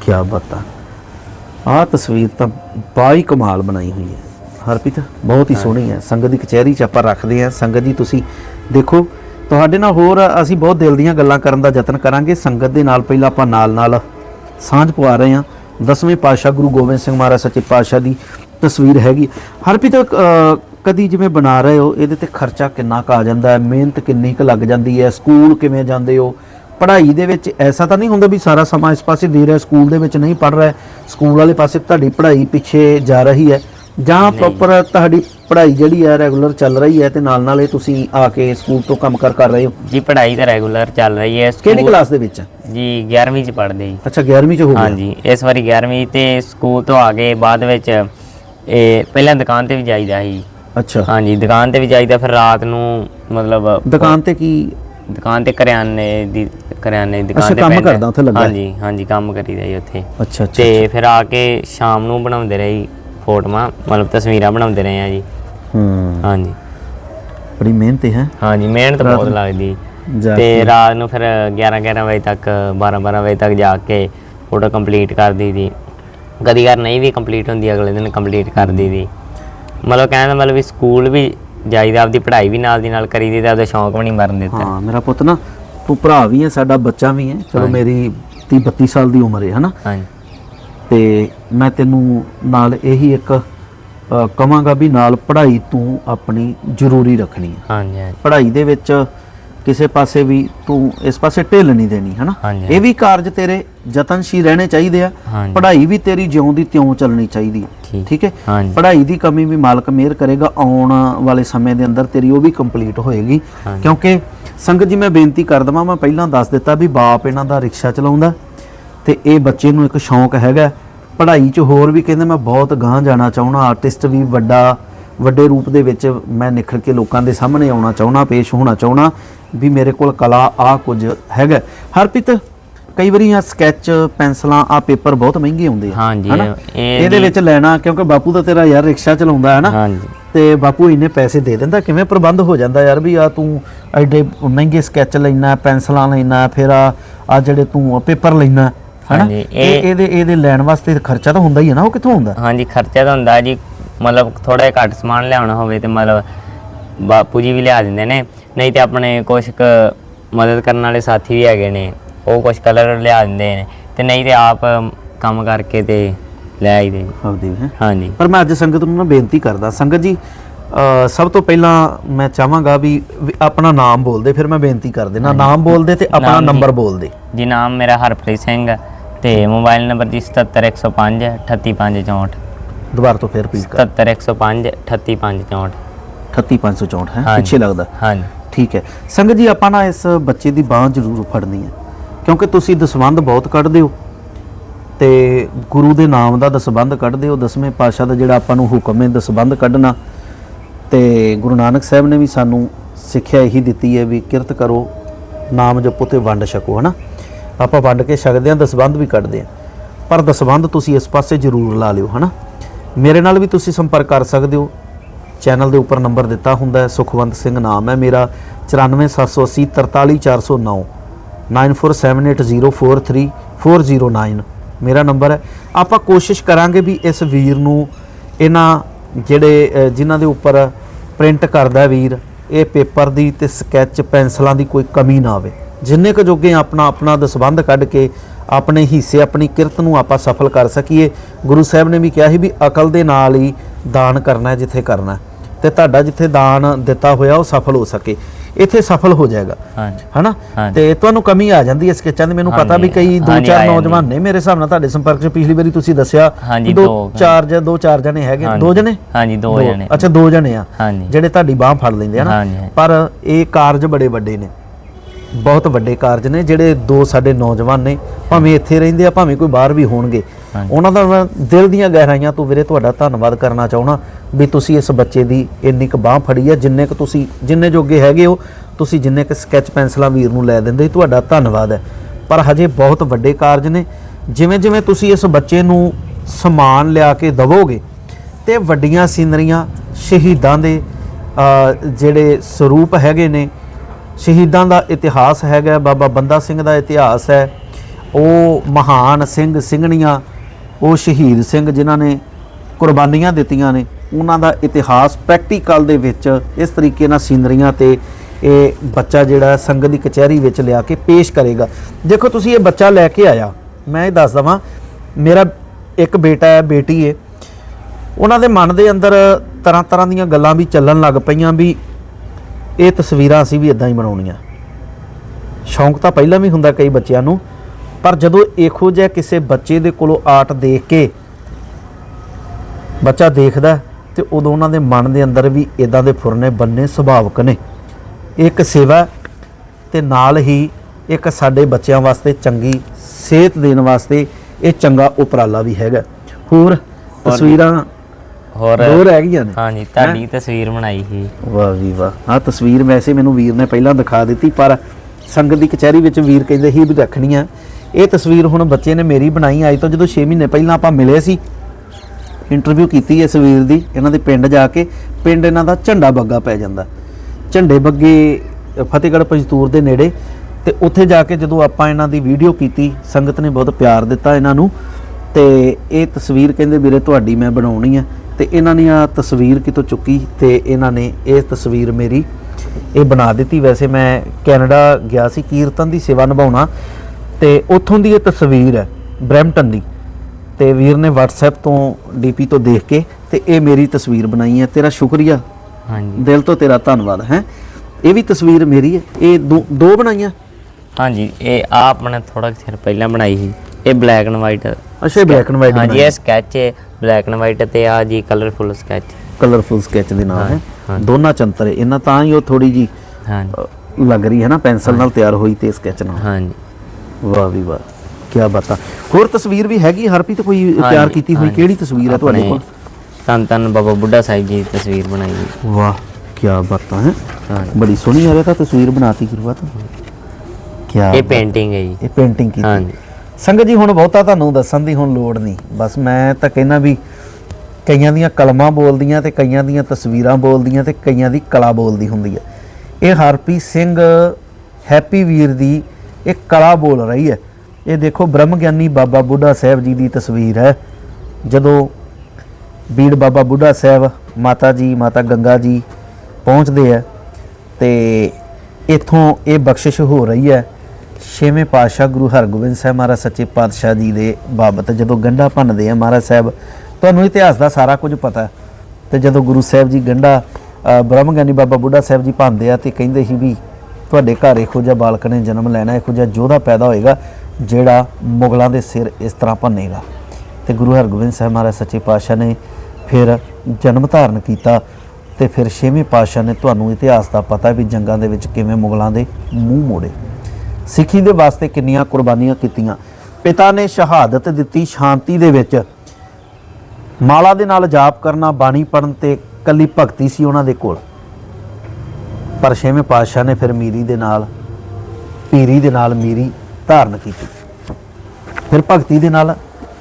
ਕੀ ਬਾਤਾਂ। ਆਹ ਤਸਵੀਰ ਤਾਂ ਬਾਈ ਕਮਾਲ ਬਣਾਈ ਹੋਈ ਹੈ। ਹਰਪ੍ਰੀਤ ਬਹੁਤ ਹੀ ਸੋਹਣੀ ਹੈ। ਸੰਗਤ ਦੀ ਕਚਹਿਰੀ 'ਚ ਆਪਾਂ ਰੱਖਦੇ ਹਾਂ। ਸੰਗਤ ਜੀ ਤੁਸੀਂ ਦੇਖੋ ਤੁਹਾਡੇ ਨਾਲ ਹੋਰ ਅਸੀਂ ਬਹੁਤ ਦਿਲ ਦੀਆਂ ਗੱਲਾਂ ਕਰਨ ਦਾ ਯਤਨ ਕਰਾਂਗੇ। ਸੰਗਤ ਦੇ ਨਾਲ ਪਹਿਲਾਂ ਆਪਾਂ ਨਾਲ ਨਾਲ ਸਾਂਝ ਪਵਾ ਰਹੇ ਹਾਂ। ਦਸਵੇਂ ਪਾਤਸ਼ਾਹ ਗੁਰੂ ਗੋਬਿੰਦ ਸਿੰਘ ਮਹਾਰਾਜ ਸੱਚੇ ਪਾਤਸ਼ਾਹ ਦੀ ਤਸਵੀਰ ਹੈਗੀ। ਹਰਪ੍ਰੀਤ ਕਦੀ ਜਿਵੇਂ ਬਣਾ ਰਹੇ ਹੋ ਇਹਦੇ ਤੇ ਖਰਚਾ ਕਿੰਨਾ ਕੁ ਆ ਜਾਂਦਾ ਹੈ? ਮਿਹਨਤ ਕਿੰਨੀ ਕੁ ਲੱਗ ਜਾਂਦੀ ਹੈ? ਸਕੂਲ ਕਿਵੇਂ ਜਾਂਦੇ ਹੋ? ਪੜ੍ਹਾਈ ਦੇ ਵਿੱਚ ਐਸਾ ਤਾਂ ਨਹੀਂ ਹੁੰਦਾ ਵੀ ਸਾਰਾ ਸਮਾਂ ਇਸ ਪਾਸੇ ਦੇ ਰਿਹਾ ਸਕੂਲ ਦੇ ਵਿੱਚ ਨਹੀਂ ਪੜ੍ਹ ਰਿਹਾ। ਸਕੂਲ ਵਾਲੇ ਪਾਸੇ ਤੁਹਾਡੀ ਪੜ੍ਹਾਈ ਪਿੱਛੇ ਜਾ ਰਹੀ ਹੈ। ਜਾਂ ਪ੍ਰੋਪਰ ਤੁਹਾਡੀ ਪੜ੍ਹਾਈ ਜਿਹੜੀ ਹੈ ਰੈਗੂਲਰ ਚੱਲ ਰਹੀ ਹੈ ਤੇ ਨਾਲ ਨਾਲ ਇਹ ਤੁਸੀਂ ਆ ਕੇ ਸਕੂਲ ਤੋਂ ਕੰਮ ਕਰ ਕਰ ਰਹੇ ਹੋ? ਜੀ ਪੜ੍ਹਾਈ ਤਾਂ ਰੈਗੂਲਰ ਚੱਲ ਰਹੀ ਹੈ ਕਿਹੜੀ ਸਕੂਲ- ਕਲਾਸ ਦੇ ਵਿੱਚ? ਜੀ 11ਵੀਂ ਚ ਪੜ੍ਹਦੇ ਜੀ। ਅੱਛਾ 11ਵੀਂ ਚ ਹੋ ਗਿਆ। ਹਾਂਜੀ ਇਸ ਵਾਰੀ 11ਵੀਂ ਤੇ ਸਕੂਲ ਤੋਂ ਆ ਕੇ ਬਾਅਦ ਵਿੱਚ ਇਹ ਪਹਿਲਾਂ ਦੁਕਾਨ ਤੇ ਵੀ ਜਾਈਦਾ ਸੀ। ਅੱਛਾ। ਹਾਂਜੀ ਦੁਕਾਨ ਤੇ ਵੀ ਜਾਈਦਾ ਫਿਰ ਰਾਤ ਨੂੰ ਮਤਲਬ ਦੁਕਾਨ ਤੇ ਕੀ? ਦੁਕਾਨ ਤੇ ਕਰਿਆਨੇ ਦੀ ਕਰਿਆਨੇ ਦੀ ਅੱਛਾ, ਦੁਕਾਨ ਤੇ ਕੰਮ ਪੈਂਦਾ। ਕਰਦਾ ਉੱਥੇ ਲੱਗਾ ਹੈ? ਹਾਂਜੀ ਹਾਂਜੀ ਕੰਮ ਕਰੀਦਾ ਜੀ ਉੱਥੇ। ਅੱਛਾ ਅੱਛਾ ਤੇ ਫਿਰ ਆ ਕੇ ਸ਼ਾਮ ਨੂੰ ਬਣਾਉਂਦੇ ਰਹੇ ਜੀ ਫੋਟੋਆਂ ਮਤਲਬ ਤਸਵੀਰਾਂ ਬਣਾਉਂਦੇ ਰਹੇ ਆ ਜੀ। ਹੂੰ। ਹਾਂਜੀ। ਬੜੀ ਮਿਹਨਤ ਹੈ। ਹਾਂਜੀ ਮਿਹਨਤ ਬਹੁਤ ਲੱਗਦੀ। ਤੇ। ਰਾਤ ਨੂੰ ਫਿਰ 11 11 ਵਜੇ ਤੱਕ 12 12 ਵਜੇ ਤੱਕ ਜਾ ਕੇ ਫੋਟੋ ਕੰਪਲੀਟ ਕਰ ਦੀ ਕਦੀ ਵਾਰ ਨਹੀਂ ਵੀ ਕੰਪਲੀਟ ਹੁੰਦੀ ਅਗਲੇ ਦਿਨ ਕੰਪਲੀਟ ਕਰ ਦੀ ਮਤਲਬ ਕਹਿਣ ਦਾ ਮਤਲਬ ਵੀ ਸਕੂਲ ਵੀ ਜਾਈਦਾ ਆਪਦੀ ਪੜ੍ਹਾਈ ਵੀ ਨਾਲ ਦੀ ਨਾਲ ਕਰੀਦੀ ਤੇ ਆਪਦਾ ਸ਼ੌਂਕ ਵੀ ਨਹੀਂ ਮਰਨ ਦਿੱਤਾ। ਹਾਂ ਮੇਰਾ ਪੁੱਤ ਨਾ ਤੂੰ ਭਰਾ ਵੀ ਹੈ ਸਾਡਾ ਬੱਚਾ ਵੀ ਹੈ। ਚਲੋ। ਮੇਰੀ 30 32 ਸਾਲ ਦੀ ਉਮਰ ਹੈ ਹਨਾ? ਹਾਂਜੀ। ਤੇ ਮੈਂ ਤੈਨੂੰ ਨਾਲ ਇਹੀ ਇੱਕ ਕਵਾਂਗਾ ਵੀ ਨਾਲ ਪੜ੍ਹਾਈ ਤੂੰ ਆਪਣੀ ਜ਼ਰੂਰੀ ਰੱਖਣੀ ਹੈ ਹਾਂਜੀ ਹਾਂਜੀ ਪੜ੍ਹਾਈ ਦੇ ਵਿੱਚ ਕਿਸੇ ਪਾਸੇ ਵੀ ਤੂੰ ਇਸ ਪਾਸੇ ਢਿੱਲ ਨਹੀਂ ਦੇਣੀ ਹਨਾ ਹਾਂਜੀ। ਇਹ ਵੀ ਕਾਰਜ ਤੇਰੇ ਯਤਨਸ਼ੀਲ ਰਹਿਣੇ ਚਾਹੀਦੇ ਆ ਹਾਂਜੀ। ਪੜ੍ਹਾਈ ਵੀ ਤੇਰੀ ਜਿਉਂ ਦੀ ਤਿਉਂ ਚੱਲਣੀ ਚਾਹੀਦੀ ਹੈ ਠੀਕ। ਠੀਕ ਹੈ ਹਾਂਜੀ। ਪੜ੍ਹਾਈ ਦੀ ਕਮੀ ਵੀ ਮਾਲਕ ਮਿਹਰ ਕਰੇਗਾ ਆਉਣ ਵਾਲੇ ਸਮੇਂ ਦੇ ਅੰਦਰ ਤੇਰੀ ਉਹ ਵੀ ਕੰਪਲੀਟ ਹੋਏਗੀ ਹਾਂਜੀ। ਕਿਉਂਕਿ ਸੰਗਤ ਜੀ ਮੈਂ ਬੇਨਤੀ ਕਰ ਦਵਾਂ ਮੈਂ ਪਹਿਲਾਂ ਦੱਸ ਦਿੱਤਾ ਵੀ ਬਾਪ ਇਹਨਾਂ ਦਾ ਰਿਕਸ਼ਾ ਚਲਾਉਂਦਾ ਤੇ ਇਹ ਬੱਚੇ ਨੂੰ ਇੱਕ ਸ਼ੌਂਕ ਹੈਗਾ ਪੜ੍ਹਾਈ 'ਚ ਹੋਰ ਵੀ ਕਹਿੰਦੇ ਮੈਂ ਬਹੁਤ ਗਾਂਹ ਜਾਣਾ ਚਾਹੁੰਦਾ ਆਰਟਿਸਟ ਵੀ ਵੱਡਾ ਵੱਡੇ ਰੂਪ ਦੇ ਵਿੱਚ ਮੈਂ ਨਿਖਰ ਕੇ ਲੋਕਾਂ ਦੇ ਸਾਹਮਣੇ ਆਉਣਾ ਚਾਹੁੰਦਾ ਪੇਸ਼ ਹੋਣਾ ਚਾਹੁੰਦਾ ਵੀ ਮੇਰੇ ਕੋਲ ਕਲਾ ਆ ਕੁਝ ਹੈਗਾ। ਹਰਪ੍ਰੀਤ ਕਈ ਵਾਰੀ ਆ ਸਕੈਚ ਪੈਨਸਲਾਂ ਆ ਪੇਪਰ ਬਹੁਤ ਮਹਿੰਗੇ ਆਉਂਦੇ ਆ ਹਾਂਜੀ, ਹਨਾ? ਇਹ ਇਹਦੇ ਵਿੱਚ ਲੈਣਾ ਕਿਉਂਕਿ ਬਾਪੂ ਤਾਂ ਤੇਰਾ ਯਾਰ ਰਿਕਸ਼ਾ ਚਲਾਉਂਦਾ ਹੈ ਨਾ। ਹਾਂਜੀ। ਤੇ ਬਾਪੂ ਇੰਨੇ ਪੈਸੇ ਦੇ ਦਿੰਦਾ ਕਿਵੇਂ ਪ੍ਰਬੰਧ ਹੋ ਜਾਂਦਾ ਯਾਰ ਵੀ ਆ ਤੂੰ ਐਡੇ ਮਹਿੰਗੇ ਸਕੈਚ ਲੈਣਾ ਪੈਨਸਲਾਂ ਲੈਣਾ ਫਿਰ ਆ ਆ ਜਿਹੜੇ ਤੂੰ ਪੇਪਰ ਲੈਣਾ। ਹਨਾ? ਹਾਂਜੀ, ਇਹ ਇਹ- ਇਹਦੇ ਇਹਦੇ ਲੈਣ ਵਾਸਤੇ ਖਰਚਾ ਤਾਂ ਹੁੰਦਾ ਹੀ ਹੈ ਨਾ ਉਹ ਕਿੱਥੋਂ ਹੁੰਦਾ? ਹਾਂਜੀ ਖਰਚਾ ਤਾਂ ਹੁੰਦਾ ਜੀ ਮਤਲਬ ਥੋੜਾ ਜਿਹਾ ਘੱਟ ਸਮਾਨ ਲਿਆਉਣਾ ਹੋਵੇ ਤੇ ਮਤਲਬ ਬਾਪੂ ਜੀ ਵੀ ਲਿਆ ਦਿੰਦੇ ਨੇ ਨਹੀਂ ਤੇ ਆਪਣੇ ਕੁਛ ਕੁ ਮਦਦ ਕਰਨ ਵਾਲੇ ਸਾਥੀ ਵੀ ਹੈਗੇ ਨੇ ਉਹ ਕੁਛ ਕਲਰ ਲਿਆ ਦਿੰਦੇ ਨੇ ਤੇ ਨਹੀਂ ਤੇ ਆਪ ਕੰਮ ਕਰਕੇ ਤੇ ਲੈ ਆਈਦੇ ਆਪਦੀ ਹੈ? ਹਾਂਜੀ। ਪਰ ਮੈਂ ਅੱਜ ਸੰਗਤ ਨੂੰ ਨਾ ਬੇਨਤੀ ਕਰਦਾ ਸੰਗਤ ਜੀ ਅ, ਸਭ ਤੋਂ ਪਹਿਲਾਂ ਮੈਂ ਚਾਹਾਂਗਾ ਵੀ ਵੀ ਆਪਣਾ ਨਾਮ ਬੋਲਦੇ ਫਿਰ ਮੈਂ ਬੇਨਤੀ ਕਰ ਦੇਣਾ ਨਾਮ ਬੋਲਦੇ ਤੇ ਆਪਣਾ। ਨੰਬਰ ਬੋਲਦੇ। ਜੀ ਨਾਮ ਮੇਰਾ ਹਰਪ੍ਰੀਤ ਸਿੰਘ ਤੇ ਮੋਬਾਈਲ ਨੰਬਰ ਜੀ 77105 38564 ਦੁਬਾਰਾ ਤੋਂ ਫਿਰ ਰਿਪੀਟ ਕਰ। 77105 38564 38564 ਹੈ ਹਾਂਜੀ। ਪਿੱਛੇ ਲੱਗਦਾ। ਹਾਂਜੀ। ਠੀਕ ਹੈ। ਸੰਗਤ ਜੀ ਆਪਾਂ ਨਾ ਇਸ ਬੱਚੇ ਦੀ ਬਾਹ ਜ਼ਰੂਰ ਫੜਨੀ ਹੈ ਕਿਉਂਕਿ ਤੁਸੀਂ ਦਸਵੰਧ ਬਹੁਤ ਕੱਢਦੇ ਹੋ ਤੇ ਗੁਰੂ ਦੇ ਨਾਮ ਦਾ ਦਸਬੰਧ ਕੱਢਦੇ ਹੋ ਦਸਵੇਂ ਪਾਤਸ਼ਾਹ ਦਾ ਜਿਹੜਾ ਆਪਾਂ ਨੂੰ ਹੁਕਮ ਹੈ ਦਸਬੰਧ ਕੱਢਣਾ। ਤੇ ਗੁਰੂ ਨਾਨਕ ਸਾਹਿਬ ਨੇ ਵੀ ਸਾਨੂੰ ਸਿੱਖਿਆ ਇਹੀ ਦਿੱਤੀ ਹੈ ਵੀ ਕਿਰਤ ਕਰੋ ਨਾਮ ਜਪੋ ਤੇ ਵੰਡ ਛਕੋ ਹਨਾ? ਆਪਾਂ ਵੰਡ ਕੇ ਛਕਦੇ ਹਾਂ ਦਸਬੰਧ ਵੀ ਕੱਢਦੇ ਹਾਂ ਪਰ ਦਸਬੰਧ ਤੁਸੀਂ ਇਸ ਪਾਸੇ ਜ਼ਰੂਰ ਲਾ ਲਿਓ ਹਨਾ ਮੇਰੇ ਨਾਲ ਵੀ ਤੁਸੀਂ ਸੰਪਰਕ ਕਰ ਸਕਦੇ ਹੋ ਚੈਨਲ ਦੇ ਉੱਪਰ ਨੰਬਰ ਦਿੱਤਾ ਹੁੰਦਾ ਹੈ ਸੁਖਵੰਤ ਸਿੰਘ ਨਾਮ ਹੈ ਮੇਰਾ 94780 43409 9478043409 ਮੇਰਾ ਨੰਬਰ ਹੈ ਆਪਾਂ ਕੋਸ਼ਿਸ਼ ਕਰਾਂਗੇ ਵੀ ਇਸ ਵੀਰ ਨੂੰ ਇਹਨਾਂ ਜਿਹੜੇ ਅ, ਜਿਨ੍ਹਾਂ ਦੇ ਉੱਪਰ ਪ੍ਰਿੰਟ ਕਰਦਾ ਵੀਰ ਇਹ ਪੇਪਰ ਦੀ ਤੇ ਸਕੈਚ ਪੈਨਸਲਾਂ ਦੀ ਕੋਈ ਕਮੀ ਨਾ ਆਵੇ ਜਿੰਨੇ ਕੁ ਜੋਗੇ ਆਪਣਾ ਆਪਣਾ ਦਸਬੰਧ ਕੱਢ ਕੇ ਆਪਣੇ ਹਿੱਸੇ ਆਪਣੀ ਕਿਰਤ ਨੂੰ ਆਪਾਂ ਸਫਲ ਕਰ ਸਕੀਏ ਗੁਰੂ ਸਾਹਿਬ ਨੇ ਵੀ ਕਿਹਾ ਸੀ ਵੀ ਅਕਲ ਦੇ ਨਾਲ ਹੀ ਦਾਨ ਕਰਨਾ ਜਿੱਥੇ ਕਰਨਾ। ਤੇ ਤੁਹਾਡਾ ਜਿੱਥੇ ਦਾਨ ਦਿੱਤਾ ਹੋਇਆ ਉਹ ਸਫਲ ਹੋ ਸਕੇ। ਇੱਥੇ ਸਫਲ ਹੋ ਜਾਏਗਾ। ਹਾਂਜੀ। ਹਨਾ। ਤੇ ਤੁਹਾਨੂੰ ਕਮੀ ਆ ਜਾਂਦੀ ਹੈ ਸਕੈਚਾਂ ਦੀ। ਮੈਨੂੰ ਪਤਾ ਵੀ ਕਈ ਦੋ ਚਾਰ। ਨੌਜਵਾਨ ਨੇ ਮੇਰੇ ਹਿਸਾਬ ਨਾਲ ਤੁਹਾਡੇ ਸੰਪਰਕ 'ਚ ਪਿਛਲੀ ਵਾਰੀ ਤੁਸੀਂ ਦੱਸਿਆ ਦੋ ਦੋ। ਚਾਰ ਜਾਂ ਦੋ ਚਾਰ ਜਣੇ ਹੈਗੇ। ਦੋ ਜਣੇ? ਹਾਂਜੀ ਦੋ ਜਣੇ। ਅੱਛਾ ਦੋ ਜਣੇ ਆ। ਜਿਹੜੇ ਤੁਹਾਡੀ ਬਾਹ ਫੜ ਲੈਂਦੇ ਆ ਨਾ। ਹਾਂਜੀ, ਹਾਂਜੀ। ਪਰ ਇਹ ਕਾਰਜ ਬੜੇ ਵੱਡੇ ਨੇ। ਬਹੁਤ ਵੱਡੇ ਕਾਰਜ ਨੇ ਜਿਹੜੇ ਦੋ ਸਾਡੇ ਨੌਜਵਾਨ ਨੇ ਭਾਵੇਂ ਇੱਥੇ ਰਹਿੰਦੇ ਆ ਭਾਵੇਂ ਕੋਈ ਬਾਹਰ ਵੀ ਹੋਣਗੇ। ਉਹਨਾਂ ਦਾ ਮੈਂ ਦਿਲ ਦੀਆਂ ਗਹਿਰਾਈਆਂ ਤੋਂ ਵੀਰੇ ਤੁਹਾਡਾ ਧੰਨਵਾਦ ਕਰਨਾ ਚਾਹਣਾ ਵੀ ਤੁਸੀਂ ਇਸ ਬੱਚੇ ਦੀ ਇੰਨੀ ਕੁ ਬਾਹ ਫੜੀ ਆ ਜਿੰਨੇ ਕੁ ਤੁਸੀਂ ਜਿੰਨੇ ਜੋਗੇ ਹੈਗੇ ਹੋ ਤੁਸੀਂ ਜਿੰਨੇ ਕੁ ਸਕੈਚ ਪੈਨਸਲਾਂ ਵੀਰ ਨੂੰ ਲੈ ਦਿੰਦੇ ਤੁਹਾਡਾ ਧੰਨਵਾਦ ਹੈ। ਪਰ ਹਜੇ ਬਹੁਤ ਵੱਡੇ ਕਾਰਜ ਨੇ। ਜਿਵੇਂ ਜਿਵੇਂ ਤੁਸੀਂ ਇਸ ਬੱਚੇ ਨੂੰ ਸਮਾਨ ਲਿਆ ਕੇ ਦਵੋਗੇ ਤੇ ਵੱਡੀਆਂ ਸੀਨਰੀਆਂ ਸ਼ਹੀਦਾਂ ਦੇ ਜਿਹੜੇ ਸਰੂਪ ਹੈਗੇ ਨੇ ਸ਼ਹੀਦਾਂ ਦਾ ਇਤਿਹਾਸ ਹੈਗਾ, ਬਾਬਾ ਬੰਦਾ ਸਿੰਘ ਦਾ ਇਤਿਹਾਸ ਹੈ। ਉਹ ਮਹਾਨ ਸਿੰਘ ਸਿੰਘਣੀਆਂ, ਉਹ ਸ਼ਹੀਦ ਸਿੰਘ ਜਿਨ੍ਹਾਂ ਨੇ ਕੁਰਬਾਨੀਆਂ ਦਿੱਤੀਆਂ ਨੇ, ਉਹਨਾਂ ਦਾ ਇਤਿਹਾਸ ਪ੍ਰੈਕਟੀਕਲ ਦੇ ਵਿੱਚ ਇਸ ਤਰੀਕੇ ਨਾਲ ਸੀਨਰੀਆਂ ਤੇ ਇਹ ਬੱਚਾ ਜਿਹੜਾ ਸੰਗਤ ਦੀ ਕਚਹਿਰੀ ਵਿੱਚ ਲਿਆ ਕੇ ਪੇਸ਼ ਕਰੇਗਾ। ਦੇਖੋ, ਤੁਸੀਂ ਇਹ ਬੱਚਾ ਲੈ ਕੇ ਆਇਆ। ਮੈਂ ਇਹ ਦੱਸ ਦਵਾਂ, ਮੇਰਾ ਇੱਕ ਬੇਟਾ ਹੈ, ਬੇਟੀ ਹੈ ਉਹਨਾਂ ਦੇ ਮਨ ਦੇ ਅੰਦਰ ਤਰ੍ਹਾਂ ਤਰ੍ਹਾਂ ਦੀਆਂ ਗੱਲਾਂ ਵੀ ਚੱਲਣ ਲੱਗ ਪਈਆਂ ਵੀ ਇਹ ਤਸਵੀਰਾਂ ਅਸੀਂ ਵੀ ਇਦਾਂ ਹੀ ਬਣਾਉਣੀਆਂ। ਸ਼ੌਂਕ ਤਾਂ ਪਹਿਲਾਂ ਵੀ ਹੁੰਦਾ ਕਈ ਬੱਚਿਆਂ ਨੂੰ ਪਰ ਜਦੋਂ ਇਹੋ ਜਿਹਾ ਕਿਸੇ ਬੱਚੇ ਦੇ ਕੋਲੋਂ ਆਰਟ ਦੇਖ ਕੇ ਬੱਚਾ ਦੇਖਦਾ ਤੇ ਉਦੋਂ ਉਹਨਾਂ ਦੇ ਮਨ ਦੇ ਅੰਦਰ ਵੀ ਇਦਾਂ ਦੇ ਫੁਰਨੇ ਬੰਨੇ ਸੁਭਾਵਕ ਨੇ। ਇੱਕ ਸੇਵਾ ਤੇ ਨਾਲ ਹੀ ਇੱਕ ਸਾਡੇ ਬੱਚਿਆਂ ਵਾਸਤੇ ਚੰਗੀ ਸਿਹਤ ਦੇਣ ਵਾਸਤੇ ਇਹ ਚੰਗਾ ਉਪਰਾਲਾ ਵੀ ਹੈਗਾ। ਹੋਰ ਤਸਵੀਰਾਂ ਹੋਰ ਦੋ ਰਹਿ ਗਈਆਂ ਨੇ। ਹਾਂਜੀ ਤੁਹਾਡੀ ਤਸਵੀਰ ਬਣਾਈ ਸੀ। ਵਾਹ ਵੀ ਵਾਹ। ਆਹ ਤਸਵੀਰ ਵੈਸੇ ਮੈਨੂੰ ਵੀਰ ਨੇ ਪਹਿਲਾਂ ਦਿਖਾ ਦਿੱਤੀ ਪਰ ਸੰਗਤ ਦੀ ਕਚਹਿਰੀ ਵਿੱਚ ਵੀਰ ਕਹਿੰਦੇ ਸੀ ਵੀ ਰੱਖਣੀ ਆ। ਇਹ ਤਸਵੀਰ ਹੁਣ ਬੱਚੇ ਨੇ ਮੇਰੀ ਬਣਾਈ ਆਈ ਤੋਂ ਜਦੋਂ 6 ਮਹੀਨੇ ਪਹਿਲਾਂ ਆਪਾਂ ਮਿਲੇ ਸੀ ਇੰਟਰਵਿਊ ਕੀਤੀ ਇਸ ਵੀਰ ਦੀ ਇਹਨਾਂ ਦੇ ਪਿੰਡ ਜਾ ਕੇ ਪਿੰਡ ਇਹਨਾਂ ਦਾ ਝੰਡਾ ਬੱਗਾ ਪੈ ਜਾਂਦਾ। ਝੰਡੇ ਬੱਗੇ ਫਤਿਹਗੜ੍ਹ ਪੰਜਤੂਰ ਦੇ ਨੇੜੇ ਤੇ ਉੱਥੇ ਜਾ ਕੇ ਜਦੋਂ ਆਪਾਂ ਇਹਨਾਂ ਦੀ ਵੀਡੀਓ ਕੀਤੀ ਸੰਗਤ ਨੇ ਬਹੁਤ ਪਿਆਰ ਦਿੱਤਾ ਇਹਨਾਂ ਨੂੰ ਤੇ ਇਹ ਤਸਵੀਰ ਕਹਿੰਦੇ ਵੀਰੇ ਤੁਹਾਡੀ ਮੈਂ ਬਣਾਉਣੀ ਆ। ਤੇ ਇਹਨਾਂ ਨੇ ਆ ਤਸਵੀਰ ਕਿਤੋਂ ਚੁੱਕੀ ਤੇ ਇਹਨਾਂ ਨੇ ਇਹ ਤਸਵੀਰ ਮੇਰੀ ਇਹ ਬਣਾ ਦਿੱਤੀ। ਵੈਸੇ ਮੈਂ ਕੈਨੇਡਾ ਗਿਆ ਸੀ ਕੀਰਤਨ ਦੀ ਸੇਵਾ ਨਿਭਾਉਣਾ ਤੇ ਉੱਥੋਂ ਦੀ ਇਹ ਤਸਵੀਰ ਹੈ ਬ੍ਰੈਂਪਟਨ ਦੀ। ਤੇ ਵੀਰ ਨੇ WhatsApp ਤੋਂ DP ਤੋਂ ਦੇਖ ਕੇ ਤੇ ਇਹ ਮੇਰੀ ਤਸਵੀਰ ਬਣਾਈ ਹੈ। ਤੇਰਾ ਸ਼ੁਕਰੀਆ। ਹਾਂਜੀ। ਦਿਲ ਤੋਂ ਤੇਰਾ ਧੰਨਵਾਦ ਹੈ। ਇਹ ਵੀ ਤਸਵੀਰ ਮੇਰੀ ਹੈ। ਇਹ ਦੋ ਦੋ ਬਣਾਈਆਂ? ਹਾਂਜੀ ਇਹ ਆ ਆਪਣਾ ਥੋੜਾ ਚਿਰ ਪਹਿਲਾਂ ਬਣਾਈ ਸੀ। ਇਹ ਬਲੈਕ ਐਂਡ ਵਾਈਟ ਅੱਛਾ ਇਹ ਬਲੈਕ ਐਂਡ ਵਾਈਟ ਹਾਂਜੀ ਇਹ ਸਕੈਚ ਹੈ ਬਲੈਕ ਐਂਡ ਵਾਈਟ ਤੇ ਆ ਜੀ ਕਲਰਫੁਲ ਸਕੈਚ ਕਲਰਫੁਲ ਸਕੈਚ ਦੇ ਨਾਲ ਹੈ। ਦੋਨਾਂ ਚੰਤਰ। ਇਹਨਾਂ ਤਾਂ ਹੀ ਉਹ ਥੋੜੀ ਜੀ ਹਾਂਜੀ। ਲੱਗ ਰਹੀ ਹੈ ਨਾ ਪੈਨਸਲ ਨਾਲ ਤਿਆਰ ਹੋਈ ਤੇ ਸਕੈਚ ਨਾਲ। ਹਾਂਜੀ। ਵਾਹ ਵੀ ਵਾਹ ਕੀ ਬਾਤਾਂ ਹੋਰ ਤਸਵੀਰ ਵੀ ਹੈਗੀ? ਹਰਪ੍ਰੀਤ ਕੋਈ ਤਿਆਰ ਕੀਤੀ ਹੋਈ। ਕਿਹੜੀ ਤਸਵੀਰ ਹੈ ਤੁਹਾਡੇ ਕੋਲ? ਧੰਨ ਧੰਨ ਬਾਬਾ ਬੁੱਢਾ ਸਾਹਿਬ ਜੀ ਦੀ ਤਸਵੀਰ ਬਣਾਈ। ਵਾਹ ਕੀ ਬਾਤਾਂ ਹੈ? ਬੜੀ ਸੋਹਣੀ ਆ ਤਾਂ ਤਸਵੀਰ ਬਣਾਤੀ ਗੁਰੂਆ ਤੂੰ। ਕੀ ਇਹ ਪੇਂਟਿੰਗ ਹੈ ਜੀ। ਇਹ ਪੇਂਟਿੰਗ ਕੀਤੀ। ਹਾਂਜੀ। ਸੰਗਤ ਜੀ, ਹੁਣ ਬਹੁਤਾ ਤੁਹਾਨੂੰ ਦੱਸਣ ਦੀ ਹੁਣ ਲੋੜ ਨਹੀਂ। ਬਸ ਮੈਂ ਤਾਂ ਕਹਿੰਦਾ ਵੀ ਕਈਆਂ ਦੀਆਂ ਕਲਮਾਂ ਬੋਲਦੀਆਂ ਤੇ ਕਈਆਂ ਦੀਆਂ ਤਸਵੀਰਾਂ ਬੋਲਦੀਆਂ ਤੇ ਕਈਆਂ ਦੀ ਕਲਾ ਬੋਲਦੀ ਹੁੰਦੀ ਹੈ ਇਹ ਹਰਪ੍ਰੀਤ ਸਿੰਘ ਹੈਪੀ ਵੀਰ ਦੀ ਇਹ ਕਲਾ ਬੋਲ ਰਹੀ ਹੈ। ਇਹ ਦੇਖੋ ਬ੍ਰਹਮ ਗਿਆਨੀ ਬਾਬਾ ਬੁੱਢਾ ਸਾਹਿਬ ਜੀ ਦੀ ਤਸਵੀਰ ਹੈ। ਜਦੋਂ ਬੀੜ ਬਾਬਾ ਬੁੱਢਾ ਸਾਹਿਬ ਮਾਤਾ ਜੀ, ਮਾਤਾ ਗੰਗਾ ਜੀ ਪਹੁੰਚਦੇ ਆ ਤੇ ਇਥੋਂ ਇਹ ਬਖਸ਼ਿਸ਼ ਹੋ ਰਹੀ ਹੈ। ਛੇਵੇਂ ਪਾਤਸ਼ਾਹ ਗੁਰੂ ਹਰਗੋਬਿੰਦ ਸਾਹਿਬ ਮਹਾਰਾਜ ਸੱਚੇ ਪਾਤਸ਼ਾਹ ਜੀ ਦੇ ਬਾਬਤ ਜਦੋਂ ਗੰਢਾ ਭੰਨਦੇ ਆ ਮਹਾਰਾਜ ਸਾਹਿਬ ਤੁਹਾਨੂੰ ਇਤਿਹਾਸ ਦਾ ਸਾਰਾ ਕੁਝ ਪਤਾ ਹੈ। ਤੇ ਜਦੋਂ ਗੁਰੂ ਸਾਹਿਬ ਜੀ ਗੰਢਾ ਅ, ਬ੍ਰਹਮ ਗਿਆਨੀ ਬਾਬਾ ਬੁੱਢਾ ਸਾਹਿਬ ਜੀ ਭੰਨਦੇ ਆ ਤੇ ਕਹਿੰਦੇ ਸੀ ਵੀ ਤੁਹਾਡੇ ਘਰ ਇਹੋ ਜਿਹਾ ਬਾਲਕ ਨੇ ਜਨਮ ਲੈਣਾ ਇਹੋ ਜਿਹਾ ਯੋਧਾ ਪੈਦਾ ਹੋਏਗਾ ਜਿਹੜਾ ਮੁਗਲਾਂ ਦੇ ਸਿਰ ਇਸ ਤਰ੍ਹਾਂ ਭੰਨੇਗਾ ਤੇ ਗੁਰੂ ਹਰਗੋਬਿੰਦ ਸਾਹਿਬ ਮਹਾਰਾਜ ਸੱਚੇ ਪਾਤਸ਼ਾਹ ਨੇ ਫਿਰ ਜਨਮ ਧਾਰਨ ਕੀਤਾ ਤੇ ਫਿਰ ਛੇਵੇਂ ਪਾਤਸ਼ਾਹ ਨੇ ਤੁਹਾਨੂੰ ਇਤਿਹਾਸ ਦਾ ਪਤਾ ਵੀ ਜੰਗਾਂ ਦੇ ਵਿੱਚ ਕਿਵੇਂ ਮੁਗਲਾਂ ਦੇ ਮੂੰਹ ਮੋੜੇ ਸਿੱਖੀ ਦੇ ਵਾਸਤੇ ਕਿੰਨੀਆਂ ਕੁਰਬਾਨੀਆਂ ਕੀਤੀਆਂ। ਪਿਤਾ ਨੇ ਸ਼ਹਾਦਤ ਦਿੱਤੀ ਸ਼ਾਂਤੀ ਦੇ ਵਿੱਚ। ਮਾਲਾ ਦੇ ਨਾਲ ਜਾਪ ਕਰਨਾ, ਬਾਣੀ ਪੜਨ ਤੇ ਕੱਲੀ ਭਗਤੀ ਸੀ ਉਹਨਾਂ ਦੇ ਕੋਲ। ਪਰ ਛੇਵੇਂ ਪਾਤਸ਼ਾਹ ਨੇ ਫਿਰ ਮੀਰੀ ਦੇ ਨਾਲ, ਪੀਰੀ ਦੇ ਨਾਲ ਮੀਰੀ ਧਾਰਨ ਕੀਤੀ। ਫਿਰ ਭਗਤੀ ਦੇ ਨਾਲ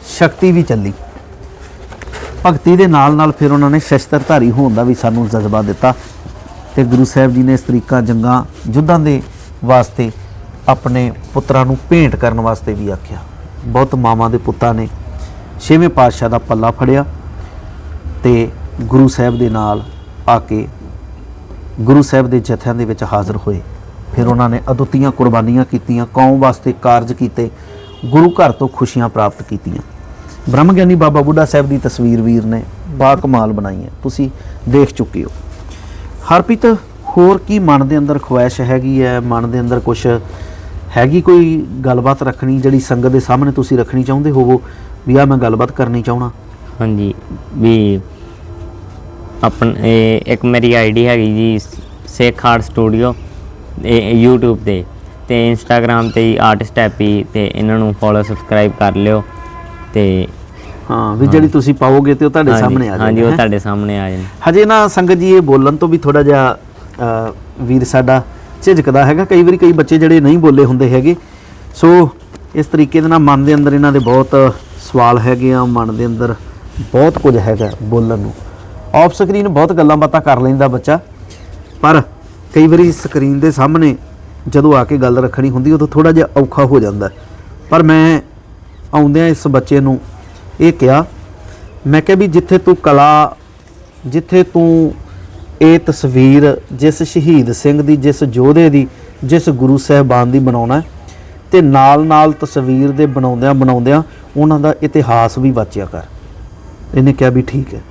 ਸ਼ਕਤੀ ਵੀ ਚੱਲੀ। ਭਗਤੀ ਦੇ ਨਾਲ ਨਾਲ ਫਿਰ ਉਹਨਾਂ ਨੇ ਸ਼ਸਤਰਧਾਰੀ ਹੋਣ ਦਾ ਵੀ ਸਾਨੂੰ ਜਜ਼ਬਾ ਦਿੱਤਾ ਤੇ ਗੁਰੂ ਸਾਹਿਬ ਜੀ ਨੇ ਇਸ ਤਰੀਕਾ ਜੰਗਾਂ ਯੁੱਧਾਂ ਦੇ ਵਾਸਤੇ ਆਪਣੇ ਪੁੱਤਰਾਂ ਨੂੰ ਭੇਂਟ ਕਰਨ ਵਾਸਤੇ ਵੀ ਆਖਿਆ। ਬਹੁਤ ਮਾਵਾਂ ਦੇ ਪੁੱਤਾਂ ਨੇ ਛੇਵੇਂ ਪਾਤਸ਼ਾਹ ਦਾ ਪੱਲਾ ਫੜਿਆ ਤੇ ਗੁਰੂ ਸਾਹਿਬ ਦੇ ਨਾਲ ਆ ਕੇ ਗੁਰੂ ਸਾਹਿਬ ਦੇ ਜਥਿਆਂ ਦੇ ਵਿੱਚ ਹਾਜ਼ਰ ਹੋਏ। ਫਿਰ ਉਹਨਾਂ ਨੇ ਅਦੁੱਤੀਆਂ ਕੁਰਬਾਨੀਆਂ ਕੀਤੀਆਂ, ਕੌਮ ਵਾਸਤੇ ਕਾਰਜ ਕੀਤੇ, ਗੁਰੂ ਘਰ ਤੋਂ ਖੁਸ਼ੀਆਂ ਪ੍ਰਾਪਤ ਕੀਤੀਆਂ। ਬ੍ਰਹਮ ਗਿਆਨੀ ਬਾਬਾ ਬੁੱਢਾ ਸਾਹਿਬ ਦੀ ਤਸਵੀਰ ਵੀਰ ਨੇ ਬਾ ਕਮਾਲ ਬਣਾਈ ਹੈ। ਤੁਸੀਂ ਦੇਖ ਚੁੱਕੇ ਹੋ। ਹਰਪ੍ਰੀਤ, ਹੋਰ ਕੀ ਮਨ ਦੇ ਅੰਦਰ ਖੁਆਇਸ਼ ਹੈਗੀ ਹੈ? ਮਨ ਦੇ ਅੰਦਰ ਕੁਝ ਹੈਗੀ ਕੋਈ ਗੱਲਬਾਤ ਰੱਖਣੀ ਜਿਹੜੀ ਸੰਗਤ ਦੇ ਸਾਹਮਣੇ ਤੁਸੀਂ ਰੱਖਣੀ ਚਾਹੁੰਦੇ ਹੋਵੋ? ਵੀ ਆ ਮੈਂ ਗੱਲਬਾਤ ਕਰਨੀ ਚਾਹਣਾ ਹਾਂਜੀ ਵੀ ਆਪਣ ਇਹ ਇੱਕ ਮੇਰੀ ਆਈਡੀ ਹੈਗੀ ਜੀ ਸੇਖ ਆਰਟ ਸਟੂਡੀਓ ਇਹ YouTube ਤੇ ਤੇ Instagram ਤੇ ਆਰਟਿਸਟ ਹੈਪੀ ਤੇ ਇਹਨਾਂ ਨੂੰ ਫੋਲੋ ਸਬਸਕ੍ਰਾਈਬ ਕਰ ਲਿਓ ਤੇ ਹਾਂ ਵੀ ਜਿਹੜੀ ਤੁਸੀਂ ਪਾਓਗੇ ਤੇ ਉਹ ਤੁਹਾਡੇ ਹਾਂਜੀ, ਸਾਹਮਣੇ ਆ ਹਾਂਜੀ ਜਾਏਗਾ ਉਹ ਹੈਂ? ਤੁਹਾਡੇ ਸਾਹਮਣੇ ਆ ਜਾਣ। ਹਜੇ ਨਾ ਸੰਗਤ ਜੀ ਇਹ ਬੋਲਣ ਤੋਂ ਵੀ ਥੋੜਾ ਜਿਹਾ ਵੀਰ ਸਾਡਾ ਝਿਜਕਦਾ ਹੈਗਾ, ਕਈ ਵਾਰੀ ਕਈ ਬੱਚੇ ਜਿਹੜੇ ਨਹੀਂ ਬੋਲੇ ਹੁੰਦੇ ਹੈਗੇ। ਸੋ ਇਸ ਤਰੀਕੇ ਦੇ ਨਾਲ ਮਨ ਦੇ ਅੰਦਰ ਇਹਨਾਂ ਦੇ ਬਹੁਤ ਸਵਾਲ ਹੈਗੇ ਆ, ਮਨ ਦੇ ਅੰਦਰ ਬਹੁਤ ਕੁਝ ਹੈਗਾ ਬੋਲਣ ਨੂੰ। ਆਫ ਸਕਰੀਨ ਬਹੁਤ ਗੱਲਾਂ ਬਾਤਾਂ ਕਰ ਲੈਂਦਾ ਬੱਚਾ, ਪਰ ਕਈ ਵਾਰੀ ਸਕਰੀਨ ਦੇ ਸਾਹਮਣੇ ਜਦੋਂ ਆ ਕੇ ਗੱਲ ਰੱਖਣੀ ਹੁੰਦੀ, ਉਦੋਂ ਥੋੜਾ ਜਿਹਾ ਔਖਾ ਹੋ ਜਾਂਦਾ। ਪਰ ਮੈਂ ਆਉਂਦਿਆਂ ਇਸ ਬੱਚੇ ਨੂੰ ਇਹ ਕਿਹਾ, ਮੈਂ ਕਿਹਾ ਵੀ ਜਿੱਥੇ ਤੂੰ ਕਲਾ, ਜਿੱਥੇ ਤੂੰ ਇਹ ਤਸਵੀਰ ਜਿਸ ਸ਼ਹੀਦ ਸਿੰਘ ਦੀ ਜਿਸ ਯੋਧੇ ਦੀ ਜਿਸ ਗੁਰੂ ਸਾਹਿਬਾਨ ਦੀ ਬਣਾਉਣਾ ਹੈ, ਤੇ ਨਾਲ ਨਾਲ ਤਸਵੀਰ ਦੇ ਬਣਾਉਂਦਿਆਂ ਬਣਾਉਂਦਿਆਂ ਉਹਨਾਂ ਦਾ ਇਤਿਹਾਸ ਵੀ ਵਾਚਿਆ ਕਰ। ਇਹਨੇ ਕਿਹਾ ਵੀ ਠੀਕ ਹੈ।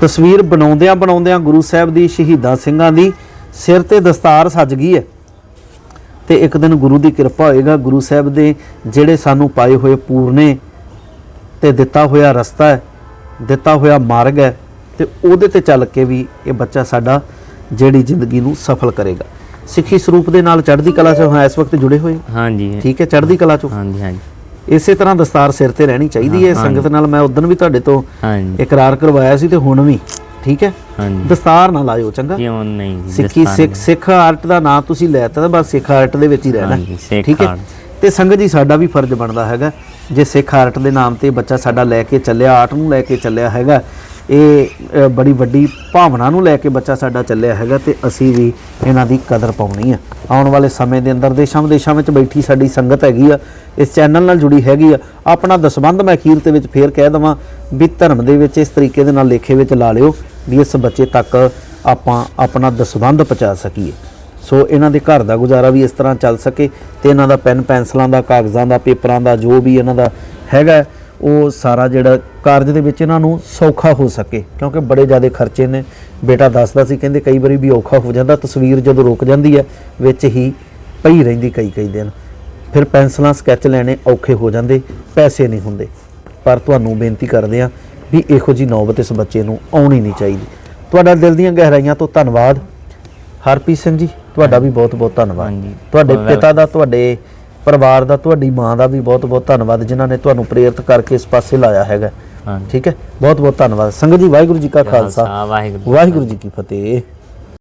ਤਸਵੀਰ ਬਣਾਉਂਦਿਆਂ ਬਣਾਉਂਦਿਆਂ ਗੁਰੂ ਸਾਹਿਬ ਦੀ ਸ਼ਹੀਦਾਂ ਸਿੰਘਾਂ ਦੀ ਸਿਰ ਤੇ ਦਸਤਾਰ ਸੱਜ ਗਈ ਹੈ ਤੇ ਇੱਕ ਦਿਨ ਗੁਰੂ ਦੀ ਕਿਰਪਾ ਹੋਏਗਾ ਗੁਰੂ ਸਾਹਿਬ ਦੇ ਜਿਹੜੇ ਸਾਨੂੰ ਪਾਏ ਹੋਏ ਪੂਰਨੇ ਤੇ ਦਿੱਤਾ ਹੋਇਆ ਰਸਤਾ ਹੈ ਦਿੱਤਾ ਹੋਇਆ ਮਾਰਗ ਹੈ ਤੇ ਉਹਦੇ ਤੇ ਚੱਲ ਕੇ ਵੀ ਇਹ ਬੱਚਾ ਸਾਡਾ ਜਿਹੜੀ ਜ਼ਿੰਦਗੀ ਨੂੰ ਸਫਲ ਕਰੇਗਾ। ਸਿੱਖੀ ਸਰੂਪ ਦੇ ਨਾਲ ਚੜ੍ਹਦੀ ਕਲਾ 'ਚ ਹਾਂ ਇਸ ਵਕਤ ਜੁੜੇ ਹੋਏ। ਹਾਂਜੀ। ਠੀਕ ਹੈ ਚੜ੍ਹਦੀ ਕਲਾ 'ਚੋਂ? ਹਾਂਜੀ ਹਾਂਜੀ। ਇਸੇ ਤਰ੍ਹਾਂ ਦਸਤਾਰ ਸਿਰ ਤੇ ਰਹਿਣੀ ਚਾਹੀਦੀ ਹੈ। ਸੰਗਤ ਨਾਲ ਮੈਂ ਉਦੋਂ ਵੀ ਤੁਹਾਡੇ ਤੋਂ ਹਾਂਜੀ। ਇਕਰਾਰ ਕਰਵਾਇਆ ਸੀ ਤੇ ਹੁਣ ਵੀ। ਠੀਕ ਹੈ? ਹਾਂਜੀ। ਦਸਤਾਰ ਨਾ ਲਾਇਓ ਚੰਗਾ। ਕਿਉਂ ਨਹੀਂ ਸਿੱਖੀ ਸਿੱਖ ਸਿੱਖ ਆਰਟ ਦਾ ਨਾਂ ਤੁਸੀਂ ਲੈਤਾ ਤਾਂ ਬਸ ਸਿੱਖ ਆਰਟ ਦੇ ਵਿੱਚ ਹੀ ਰਹਿਣਾ। ਠੀਕ ਹੈ। ਤੇ ਸੰਗਤ ਜੀ ਸਾਡਾ ਵੀ ਫਰਜ਼ ਬਣਦਾ ਹੈਗਾ। ਜੇ ਸਿੱਖ ਆਰਟ ਦੇ ਨਾਮ ਤੇ ਬੱਚਾ ਸਾਡਾ ਲੈ ਕੇ ਚੱਲਿਆ ਆਰਟ ਨੂੰ ਲੈ ਕੇ ਚੱਲਿਆ ਹੈਗਾ ਇਹ ਬੜੀ ਵੱਡੀ ਭਾਵਨਾ ਨੂੰ ਲੈ ਕੇ ਬੱਚਾ ਸਾਡਾ ਚੱਲਿਆ ਹੈਗਾ ਤੇ ਅਸੀਂ ਵੀ ਇਹਨਾਂ ਦੀ ਕਦਰ ਪਾਉਣੀ ਆ। ਆਉਣ ਵਾਲੇ ਸਮੇਂ ਦੇ ਅੰਦਰ ਦੇਸ਼ਾਂ ਵਿਦੇਸ਼ਾਂ ਵਿੱਚ ਬੈਠੀ ਸਾਡੀ ਸੰਗਤ ਹੈਗੀ ਆ, ਇਸ ਚੈਨਲ ਨਾਲ ਜੁੜੀ ਹੈਗੀ ਆ। ਆਪਣਾ ਦਸਬੰਧ ਮੈਂ ਅਖੀਰ ਦੇ ਵਿੱਚ ਫੇਰ ਕਹਿ ਦਵਾਂ ਵੀ ਧਰਮ ਦੇ ਵਿੱਚ ਇਸ ਤਰੀਕੇ ਦੇ ਨਾਲ ਲੇਖੇ ਵਿੱਚ ਲਾ ਲਿਓ ਵੀ ਇਸ ਬੱਚੇ ਤੱਕ ਆਪਾਂ ਆਪਣਾ ਦਸਬੰਧ ਪਹੁੰਚਾ ਸਕੀਏ। ਸੋ ਇਹਨਾਂ ਦੇ ਘਰ ਦਾ ਗੁਜ਼ਾਰਾ ਵੀ ਇਸ ਤਰ੍ਹਾਂ ਚੱਲ ਸਕੇ ਤੇ ਇਹਨਾਂ ਦਾ ਪੈਨ ਪੈਨਸਲਾਂ ਦਾ, ਕਾਗਜ਼ਾਂ ਦਾ, ਪੇਪਰਾਂ ਦਾ, ਜੋ ਵੀ ਇਹਨਾਂ ਦਾ ਹੈਗਾ, ਉਹ ਸਾਰਾ ਜਿਹੜਾ ਕਾਰਜ ਦੇ ਵਿੱਚ ਇਹਨਾਂ ਨੂੰ ਸੌਖਾ ਹੋ ਸਕੇ ਕਿਉਂਕਿ ਬੜੇ ਜ਼ਿਆਦਾ ਖਰਚੇ ਨੇ। ਬੇਟਾ ਦੱਸਦਾ ਸੀ ਕਹਿੰਦੇ ਕਈ ਵਾਰੀ ਵੀ ਔਖਾ ਹੋ ਜਾਂਦਾ ਤਸਵੀਰ ਜਦੋਂ ਰੁਕ ਜਾਂਦੀ ਹੈ ਵਿੱਚ ਹੀ ਪਈ ਰਹਿੰਦੀ ਕਈ ਕਈ ਦਿਨ। ਫਿਰ ਪੈਨਸਲਾਂ ਸਕੈਚ ਲੈਣੇ ਔਖੇ ਹੋ ਜਾਂਦੇ ਪੈਸੇ ਨਹੀਂ ਹੁੰਦੇ। ਪਰ ਤੁਹਾਨੂੰ ਬੇਨਤੀ ਕਰਦੇ ਆ ਵੀ ਇਹੋ ਜੀ ਨੌਬਤ ਇਸ ਬੱਚੇ ਨੂੰ ਆਉਣੀ ਨਹੀਂ ਚਾਹੀਦੀ। ਤੁਹਾਡਾ ਦਿਲ ਦੀਆਂ ਗਹਿਰਾਈਆਂ ਤੋਂ ਧੰਨਵਾਦ। ਹਰਪ੍ਰੀਤ ਸਿੰਘ ਜੀ ਤੁਹਾਡਾ ਵੀ ਬਹੁਤ ਬਹੁਤ ਧੰਨਵਾਦ। ਤੁਹਾਡੇ ਪਿਤਾ ਦਾ ਤੁਹਾਡੇ ਪਰਿਵਾਰ ਦਾ ਤੁਹਾਡੀ ਮਾਂ ਦਾ ਵੀ ਬਹੁਤ ਬਹੁਤ ਧੰਨਵਾਦ ਜਿਨ੍ਹਾਂ ਨੇ ਤੁਹਾਨੂੰ ਪ੍ਰੇਰਿਤ ਕਰਕੇ ਇਸ ਪਾਸੇ ਲਾਇਆ ਹੈਗਾ। ਠੀਕ ਹੈ ਬਹੁਤ ਬਹੁਤ ਧੰਨਵਾਦ। ਸੰਗਤ ਜੀ ਵਾਹਿਗੁਰੂ ਜੀ ਕਾ ਖਾਲਸਾ। ਵਾਹਿਗੁਰੂ ਵਾਹਿਗੁਰੂ ਜੀ ਕੀ ਫਤਿਹ।